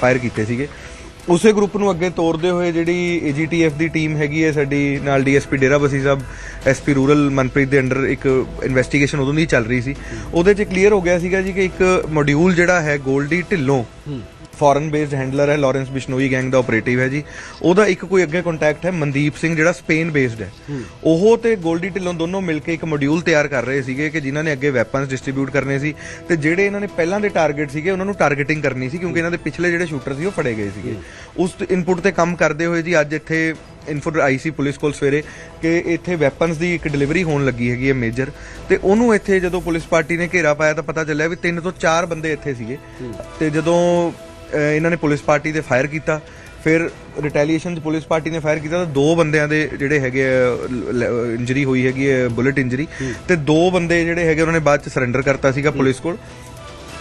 ਫਾਇਰ ਕੀਤੇ ਸੀਗੇ। ਉਸੇ ਗਰੁੱਪ ਨੂੰ ਅੱਗੇ ਤੋਰਦੇ ਹੋਏ ਜਿਹੜੀ ਏਜੀਟੀਐਫ ਦੀ ਟੀਮ ਹੈਗੀ ਹੈ, ਸਾਡੀ ਨਾਲ ਡੀਐਸਪੀ ਡੇਰਾਬਸੀ ਸਾਹਿਬ ਐਸਪੀ ਰੂਰਲ ਮਨਪ੍ਰੀਤ ਦੇ ਅੰਡਰ ਇੱਕ ਇਨਵੈਸਟੀਗੇਸ਼ਨ ਉਦੋਂ ਦੀ ਚੱਲ ਰਹੀ ਸੀ। ਉਹਦੇ 'ਚ ਕਲੀਅਰ ਹੋ ਗਿਆ ਸੀਗਾ ਜੀ ਕਿ ਇੱਕ ਮੋਡਿਊਲ ਜਿਹੜਾ ਹੈ, Goldy Dhillon foreign based handler ਹੈ ਲਾਰੈਂਸ ਬਿਸ਼ਨੋਈ ਗੈਂਗ ਦਾ ਆਪਰੇਟਿਵ ਹੈ ਜੀ। ਉਹਦਾ ਇੱਕ ਕੋਈ ਅੱਗੇ ਕੰਟੈਕਟ ਹੈ ਮਨਦੀਪ ਸਿੰਘ ਜਿਹੜਾ ਸਪੇਨ ਬੇਸਡ ਹੈ। ਉਹ ਤੇ ਗੋਲਡੀ ਢਿੱਲੋਂ ਦੋਨੋਂ ਮਿਲ ਕੇ ਇੱਕ ਮੋਡਿਊਲ ਤਿਆਰ ਕਰ ਰਹੇ ਸੀਗੇ ਕਿ ਜਿਨ੍ਹਾਂ ਨੇ ਅੱਗੇ ਵੈਪਨਸ ਡਿਸਟ੍ਰੀਬਿਊਟ ਕਰਨੇ ਸੀ ਤੇ ਜਿਹੜੇ ਇਹਨਾਂ ਨੇ ਪਹਿਲਾਂ ਦੇ ਟਾਰਗੇਟ ਸੀਗੇ ਉਹਨਾਂ ਨੂੰ ਟਾਰਗੇਟਿੰਗ ਕਰਨੀ ਸੀ ਕਿਉਂਕਿ ਇਹਨਾਂ ਦੇ ਪਿਛਲੇ ਜਿਹੜੇ ਸ਼ੂਟਰ ਸੀ ਉਹ ਫੜੇ ਗਏ ਸੀਗੇ। ਉਸ ਇਨਪੁਟ ਤੇ ਕੰਮ ਕਰਦੇ ਹੋਏ ਜੀ ਅੱਜ ਇੱਥੇ ਇਨਫੋ ਆਈ ਸੀ ਪੁਲਿਸ ਕੋਲ ਸਵੇਰੇ ਕਿ ਇੱਥੇ ਵੈਪਨਸ ਦੀ ਇੱਕ ਡਿਲੀਵਰੀ ਹੋਣ ਲੱਗੀ ਹੈਗੀ ਹੈ ਮੇਜਰ ਤੇ ਉਹਨੂੰ ਇੱਥੇ ਜਦੋਂ ਪੁਲਿਸ ਪਾਰਟੀ ਨੇ ਘੇਰਾ ਪਾਇਆ ਤਾਂ ਪਤਾ ਚੱਲਿਆ ਵੀ ਤਿੰਨ ਤੋਂ ਚਾਰ ਬੰਦੇ ਇੱਥੇ ਸੀਗੇ। ਤੇ ਜਦੋਂ ਇਹਨਾਂ ਨੇ ਪੁਲਿਸ ਪਾਰਟੀ ਤੇ ਫਾਇਰ ਕੀਤਾ। ਫਿਰ ਰਿਟੈਲੀਏਸ਼ਨ 'ਚ ਪੁਲਿਸ ਪਾਰਟੀ ਨੇ ਫਾਇਰ ਕੀਤਾ ਤਾਂ ਦੋ ਬੰਦਿਆਂ ਦੇ ਜਿਹੜੇ ਹੈਗੇ ਇੰਜਰੀ ਹੋਈ ਹੈਗੀ ਹੈ ਬੁਲਟ ਇੰਜਰੀ ਤੇ ਦੋ ਬੰਦੇ ਜਿਹੜੇ ਹੈਗੇ ਉਹਨਾਂ ਨੇ ਬਾਅਦ ਚ ਸਰੈਂਡਰ ਕਰਤਾ ਸੀਗਾ ਪੁਲਿਸ ਕੋਲ।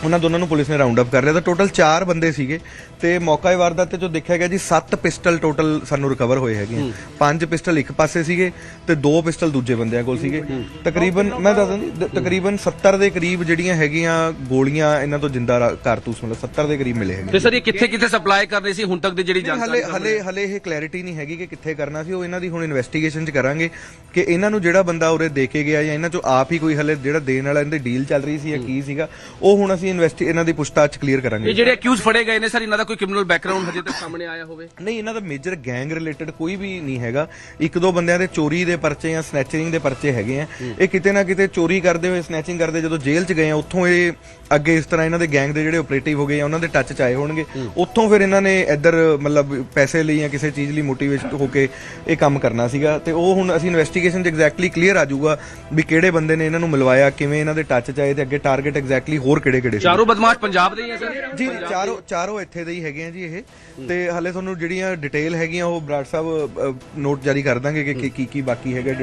ਉਹਨਾਂ ਦੋਨਾਂ ਨੂੰ ਪੁਲਿਸ ਨੇ ਰਾਉਂਡ ਅਪ ਕਰ ਲਿਆ। ਤਾਂ ਟੋਟਲ 4 ਬੰਦੇ ਸੀਗੇ ਤੇ ਮੌਕਾ ਇਹ ਵਾਰਦਾਤ ਤੇ ਜੋ ਦੇਖਿਆ ਗਿਆ ਜੀ 7 ਪਿਸਟਲ ਟੋਟਲ ਸਾਨੂੰ ਰਿਕਵਰ ਹੋਏ ਹੈਗੇ। ਪੰਜ ਪਿਸਟਲ ਇੱਕ ਪਾਸੇ ਸੀਗੇ ਤੇ ਦੋ ਪਿਸਟਲ ਦੂਜੇ ਬੰਦਿਆਂ ਕੋਲ ਸੀਗੇ। ਤਕਰੀਬਨ ਮੈਂ ਦੱਸ ਦਿੰਦੀ ਤਕਰੀਬਨ 70 ਦੇ ਕਰੀਬ ਜਿਹੜੀਆਂ ਹੈਗੀਆਂ ਗੋਲੀਆਂ ਇਹਨਾਂ ਤੋਂ ਜਿੰਦਾ ਕਾਰਤੂਸ ਮਤਲਬ 70 ਦੇ ਕਰੀਬ ਮਿਲੇ ਹੈਗੇ। ਤੇ ਸਰ ਇਹ ਕਿੱਥੇ ਕਿੱਥੇ ਸਪਲਾਈ ਕਰ ਰਹੇ ਸੀ? ਹੁਣ ਤੱਕ ਦੀ ਜਿਹੜੀ ਜਾਣਕਾਰੀ ਹਲੇ ਹਲੇ ਹਲੇ ਇਹ ਕਲੈਰਿਟੀ ਨਹੀਂ ਹੈਗੀ ਕਿ ਕਿੱਥੇ ਕਰਨਾ ਸੀ। ਉਹ ਇਹਨਾਂ ਦੀ ਹੁਣ ਇਨਵੈਸਟੀਗੇਸ਼ਨ ਚ ਕਰਾਂਗੇ ਕਿ ਇਹਨਾਂ ਨੂੰ ਜਿਹੜਾ ਬੰਦਾ ਉਰੇ ਦੇ ਕੇ ਗਿਆ ਜਾਂ ਇਹਨਾਂ ਚੋਂ ਆਪ ਹੀ ਕੋਈ ਹਲੇ ਜਿਹੜਾ ਦੇਣ ਵਾਲਾ ਇਹਦੇ ਡੀਲ ਚੱਲ ਰਹੀ ਸੀ ਜਾਂ ਕੀ ਸੀਗਾ ਉਹ ਹੁਣ ਅਸੀਂ ਇਨਵੈਸਟੀ ਇਹਨਾਂ ਦੀ ਪੁੱਛਤਾਛ ਕਲੀਅਰ ਇਹ ਕਰਾਂਗੇ ਜਿਹੜੇ ਅਕਿਊਜ਼ ਫੜੇ ਗਏ ਨੇ ਸਰ ਇਹਨਾਂ ਦਾ ਕੋਈ ਕ੍ਰਿਮੀਨਲ ਬੈਕਗ੍ਰਾਉਂਡ ਹਜੇ ਤੱਕ ਸਾਹਮਣੇ ਆਇਆ ਹੋਵੇ? ਨਹੀਂ ਇਹਨਾਂ ਦਾ ਮੇਜਰ ਗੈਂਗ ਰਿਲੇਟਡ ਕੋਈ ਵੀ ਨਹੀਂ ਹੈਗਾ। ਇੱਕ ਦੋ ਬੰਦਿਆਂ ਦੇ ਚੋਰੀ ਦੇ ਪਰਚੇ ਜਾਂ ਸਨੈਚਿੰਗ ਦੇ ਪਰਚੇ ਹੈਗੇ ਆ। ਇਹ ਕਿਤੇ ਨਾ ਕਿਤੇ ਚੋਰੀ ਕਰਦੇ ਹੋਏ ਸਨੈਚਿੰਗ ਕਰਦੇ ਜਦੋਂ ਜੇਲ੍ਹ 'ਚ ਗਏ ਆ ਉੱਥੋਂ ਇਹ ਅੱਗੇ ਇਸ ਤਰ੍ਹਾਂ ਇਹਨਾਂ ਦੇ ਗੈਂਗ ਦੇ ਜਿਹੜੇ ਆਪਰੇਟਿਵ ਹੋ ਗਏ ਆ ਉਹਨਾਂ ਦੇ ਟੱਚ 'ਚ ਆਏ ਹੋਣਗੇ। ਉੱਥੋਂ ਫਿਰ ਇਹਨਾਂ ਨੇ ਇੱਧਰ ਮਤਲਬ ਪੈਸੇ ਲਈ ਜਾਂ ਕਿਸੇ ਚੀਜ਼ ਲਈ ਮੋਟੀਵੇਟ ਹੋ ਕੇ ਇਹ ਕੰਮ ਕਰਨਾ ਸੀਗਾ। ਤੇ ਉਹ ਹੁਣ ਅਸੀਂ ਇਨਵੈਸਟੀਗੇਸ਼ਨ 'ਚ ਐਗਜ਼ੈਕਟਲੀ ਕਲੀਅਰ ਆ ਜਾਊਗਾ ਵੀ ਕਿਹੜੇ ਬੰਦੇ ਨੇ ਇਹਨਾਂ ਨੂੰ ਮਿਲਵਾਇਆ ਕਿਵੇਂ ਇਹਨਾਂ ਦੇ ਟੱਚ 'ਚ ਆਏ ਤੇ ਅੱਗੇ ਟਾਰਗੇਟ ਐਗਜ਼ੈਕਟਲੀ ਹੋਰ ਕਿਹੜੇ ਕਿਹੜੇ ਚਾਰੋਂ ਬਦਮਾਸ਼ ਪੰਜਾਬ ਦੇ ਹੀ ਹੈ ਸਰ। ਜੀ ਚਾਰੋਂ ਚਾਰੋਂ ਇੱਥੇ ਦੇ ਹੀ ਹੈਗੇ ਆ ਜੀ ਇਹ। ਤੇ ਹਲੇ ਤੁਹਾਨੂੰ ਜਿਹੜੀਆਂ ਡਿਟੇਲ ਹੈਗੀਆਂ ਉਹ ਬਰਾੜ ਸਾਹਿਬ ਨੋਟ ਜਾਰੀ ਕਰ ਦਾਂਗੇ ਕਿ ਕੀ ਕੀ ਬਾਕੀ ਹੈਗਾ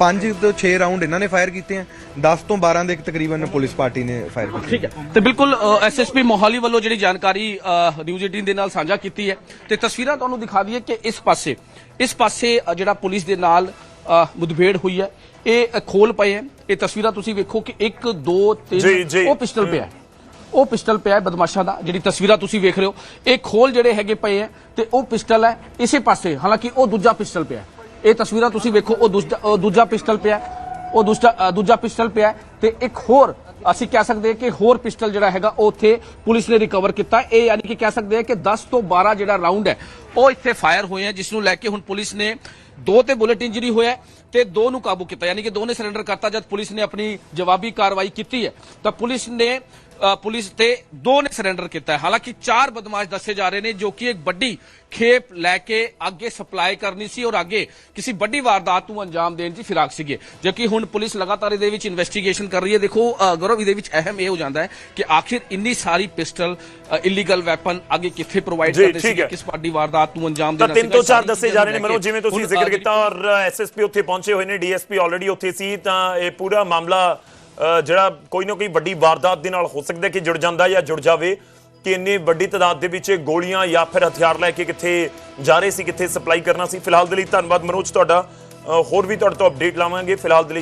5 ਤੋਂ 6 ਰਾਉਂਡ ਇਹਨਾਂ ਨੇ ਫਾਇਰ ਕੀਤੇ ਆ। 10 ਤੋਂ 12 ਦੇ ਤਕਰੀਬਨ ਪੁਲਿਸ ਪਾਰਟੀ ਨੇ ਫਾਇਰ ਕੀਤੇ ਠੀਕ ਹੈ। ਤੇ ਬਿਲਕੁਲ ਐਸਐਸਪੀ ਮੋਹਾਲੀ ਵੱਲੋਂ ਜਿਹੜੀ ਜਾਣਕਾਰੀ ਨਿਊਜ਼ 18 ਦੇ ਨਾਲ ਸਾਂਝਾ ਕੀਤੀ ਹੈ। ਤੇ ਤਸਵੀਰਾਂ ਤੁਹਾਨੂੰ ਦਿਖਾ ਦਈਏ ਕਿ ਇਸ ਪਾਸੇ ਇਸ ਪਾਸੇ ਜਿਹੜਾ ਪੁਲਿਸ ਦੇ ਨਾਲ ਅ, ਮੁਠਭੇੜ ਹੋਈ ਹੈ। ਇਹ ਖੋਲ ਪਏ ਹੈ। ਇਹ ਤਸਵੀਰਾਂ ਤੁਸੀਂ ਵੇਖੋ ਕਿ 1 2 ਜੀ, 3 ਜੀ। ਉਹ ਪਿਸਟਲ ਪਿਆ ਹੈ। ਉਹ ਪਿਸਟਲ ਪਿਆ ਹੈ ਬਦਮਾਸ਼ਾਂ ਦਾ ਜਿਹੜੀ ਤਸਵੀਰਾਂ ਤੁਸੀਂ ਵੇਖ ਰਹੇ ਹੋ। ਇਹ ਖੋਲ ਜਿਹੜੇ ਹੈਗੇ ਪਏ ਹੈ ਤੇ ਉਹ ਪਿਸਟਲ ਹੈ ਇਸੇ ਪਾਸੇ। ਹਾਲਾਂਕਿ ਉਹ ਦੂਜਾ ਪਿਸਟਲ ਪਿਆ। ਇਹ ਤਸਵੀਰਾਂ ਤੁਸੀਂ ਵੇਖੋ ਉਹ ਦੂਜਾ ਪਿਸਟਲ ਪਿਆ ਉਹ ਦੂਜਾ ਦੂਜਾ ਪਿਸਟਲ ਪਿਆ ਤੇ ਇੱਕ ਹੋਰ ਅਸੀਂ ਕਹਿ ਸਕਦੇ ਹਾਂ ਕਿ ਹੋਰ ਪਿਸਟਲ ਜਿਹੜਾ ਹੈਗਾ ਉਹ ਉੱਥੇ ਪੁਲਿਸ ਨੇ ਰਿਕਵਰ ਕੀਤਾ। ਇਹ ਯਾਨੀ ਕਿ ਕਹਿ ਸਕਦੇ ਹਾਂ ਕਿ 10 ਤੋਂ 12 ਜਿਹੜਾ ਰਾਉਂਡ ਹੈ ਉਹ ਇੱਥੇ ਫਾਇਰ ਹੋਏ ਹੈ ਜਿਸ ਨੂੰ ਲੈ ਕੇ ਹੁਣ ਪੁਲਿਸ ਨੇ ਦੋ ਤੇ ਬੁਲਟ ਇੰਜਰੀ ਹੋਇਆ ਤੇ ਦੋ ਨੂੰ ਕਾਬੂ ਕੀਤਾ। ਯਾਨੀ ਕਿ ਦੋ ਨੇ ਸਰੈਂਡਰ ਕਰਤਾ, ਜਦ ਪੁਲਿਸ ਨੇ ਆਪਣੀ ਜਵਾਬੀ ਕਾਰਵਾਈ ਕੀਤੀ ਹੈ। ਤਾਂ ਪੁਲਿਸ ਨੇ ਪੁਲਿਸ ਤੇ ਦੋ ਨੇ ਸਰੈਂਡਰ ਕੀਤਾ ਹੈ। ਹਾਲਾਂਕਿ ਚਾਰ ਬਦਮਾਸ਼ ਦੱਸੇ ਜਾ ਰਹੇ ਨੇ ਜੋ ਕਿ ਇੱਕ ਵੱਡੀ ਖੇਪ ਲੈ ਕੇ ਅੱਗੇ ਸਪਲਾਈ ਕਰਨੀ ਸੀ ਔਰ ਅੱਗੇ ਕਿਸੇ ਵੱਡੀ ਵਾਰਦਾਤ ਨੂੰ ਅੰਜਾਮ ਦੇਣ ਦੀ ਫਿਰਾਕ ਸੀਗੇ। ਜੋ ਕਿ ਹੁਣ ਪੁਲਿਸ ਲਗਾਤਾਰ ਇਹਦੇ ਵਿੱਚ ਇਨਵੈਸਟੀਗੇਸ਼ਨ ਕਰ ਰਹੀ ਹੈ। ਦੇਖੋ ਗੌਰਵ ਇਹਦੇ ਵਿੱਚ ਅਹਿਮ ਇਹ ਹੋ ਜਾਂਦਾ ਹੈ ਕਿ ਆਖਿਰ ਇੰਨੀ ਸਾਰੀ ਪਿਸਟਲ ਇਲੀਗਲ ਵੈਪਨ ਅੱਗੇ ਕਿੱਥੇ ਪ੍ਰੋਵਾਈਡ ਕਰਦੇ ਹੈ। ਕਿਸ ਵੱਡੀ ਵਾਰਦਾਤ ਨੂੰ ਅੰਜਾਮ ਦੇਣਾ ਤਿੰਨ ਸੀਗਾ, ਤੋਂ ਇਹ ਚਾਰ ਦੱਸੇ ਜਾ ਰਹੇ ਨੇ ਮਨੋਜ ਜਿਵੇਂ ਤੁਸੀਂ ਜ਼ਿਕਰ ਕੀਤਾ ਔਰ ਐਸਐਸਪੀ ਉੱਥੇ ਪਹੁੰਚੇ ਹੋਏ ਨੇ ਡੀਐਸਪੀ ਆਲਰੇਡੀ ਉੱਥੇ ਸੀ ਤਾਂ ਇਹ ਪੂਰਾ ਮਾਮਲਾ ਜਿਹੜਾ ਕੋਈ ਨਾ ਕੋਈ ਵੱਡੀ ਵਾਰਦਾਤ ਦੇ ਨਾਲ ਹੋ ਸਕਦਾ ਕਿ ਜੁੜ ਜਾਂਦਾ ਜਾਂ ਜੁੜ ਜਾਵੇ ਕਿ ਇੰਨੀ ਵੱਡੀ ਤਾਦਾਦ ਦੇ ਵਿੱਚ ਗੋਲੀਆਂ ਜਾਂ ਫਿਰ ਹਥਿਆਰ ਲੈ ਕੇ ਕਿੱਥੇ ਜਾ ਰਹੇ ਸੀ, ਕਿੱਥੇ ਸਪਲਾਈ ਕਰਨਾ ਸੀ। ਫਿਲਹਾਲ ਦੇ ਲਈ ਧੰਨਵਾਦ ਮਨੋਜ ਤੁਹਾਡਾ। ਹੋਰ ਵੀ ਤੁਹਾਡੇ ਤੋਂ ਅਪਡੇਟ ਲਾਵਾਂਗੇ। ਫਿਲਹਾਲ ਦੇ ਲਈ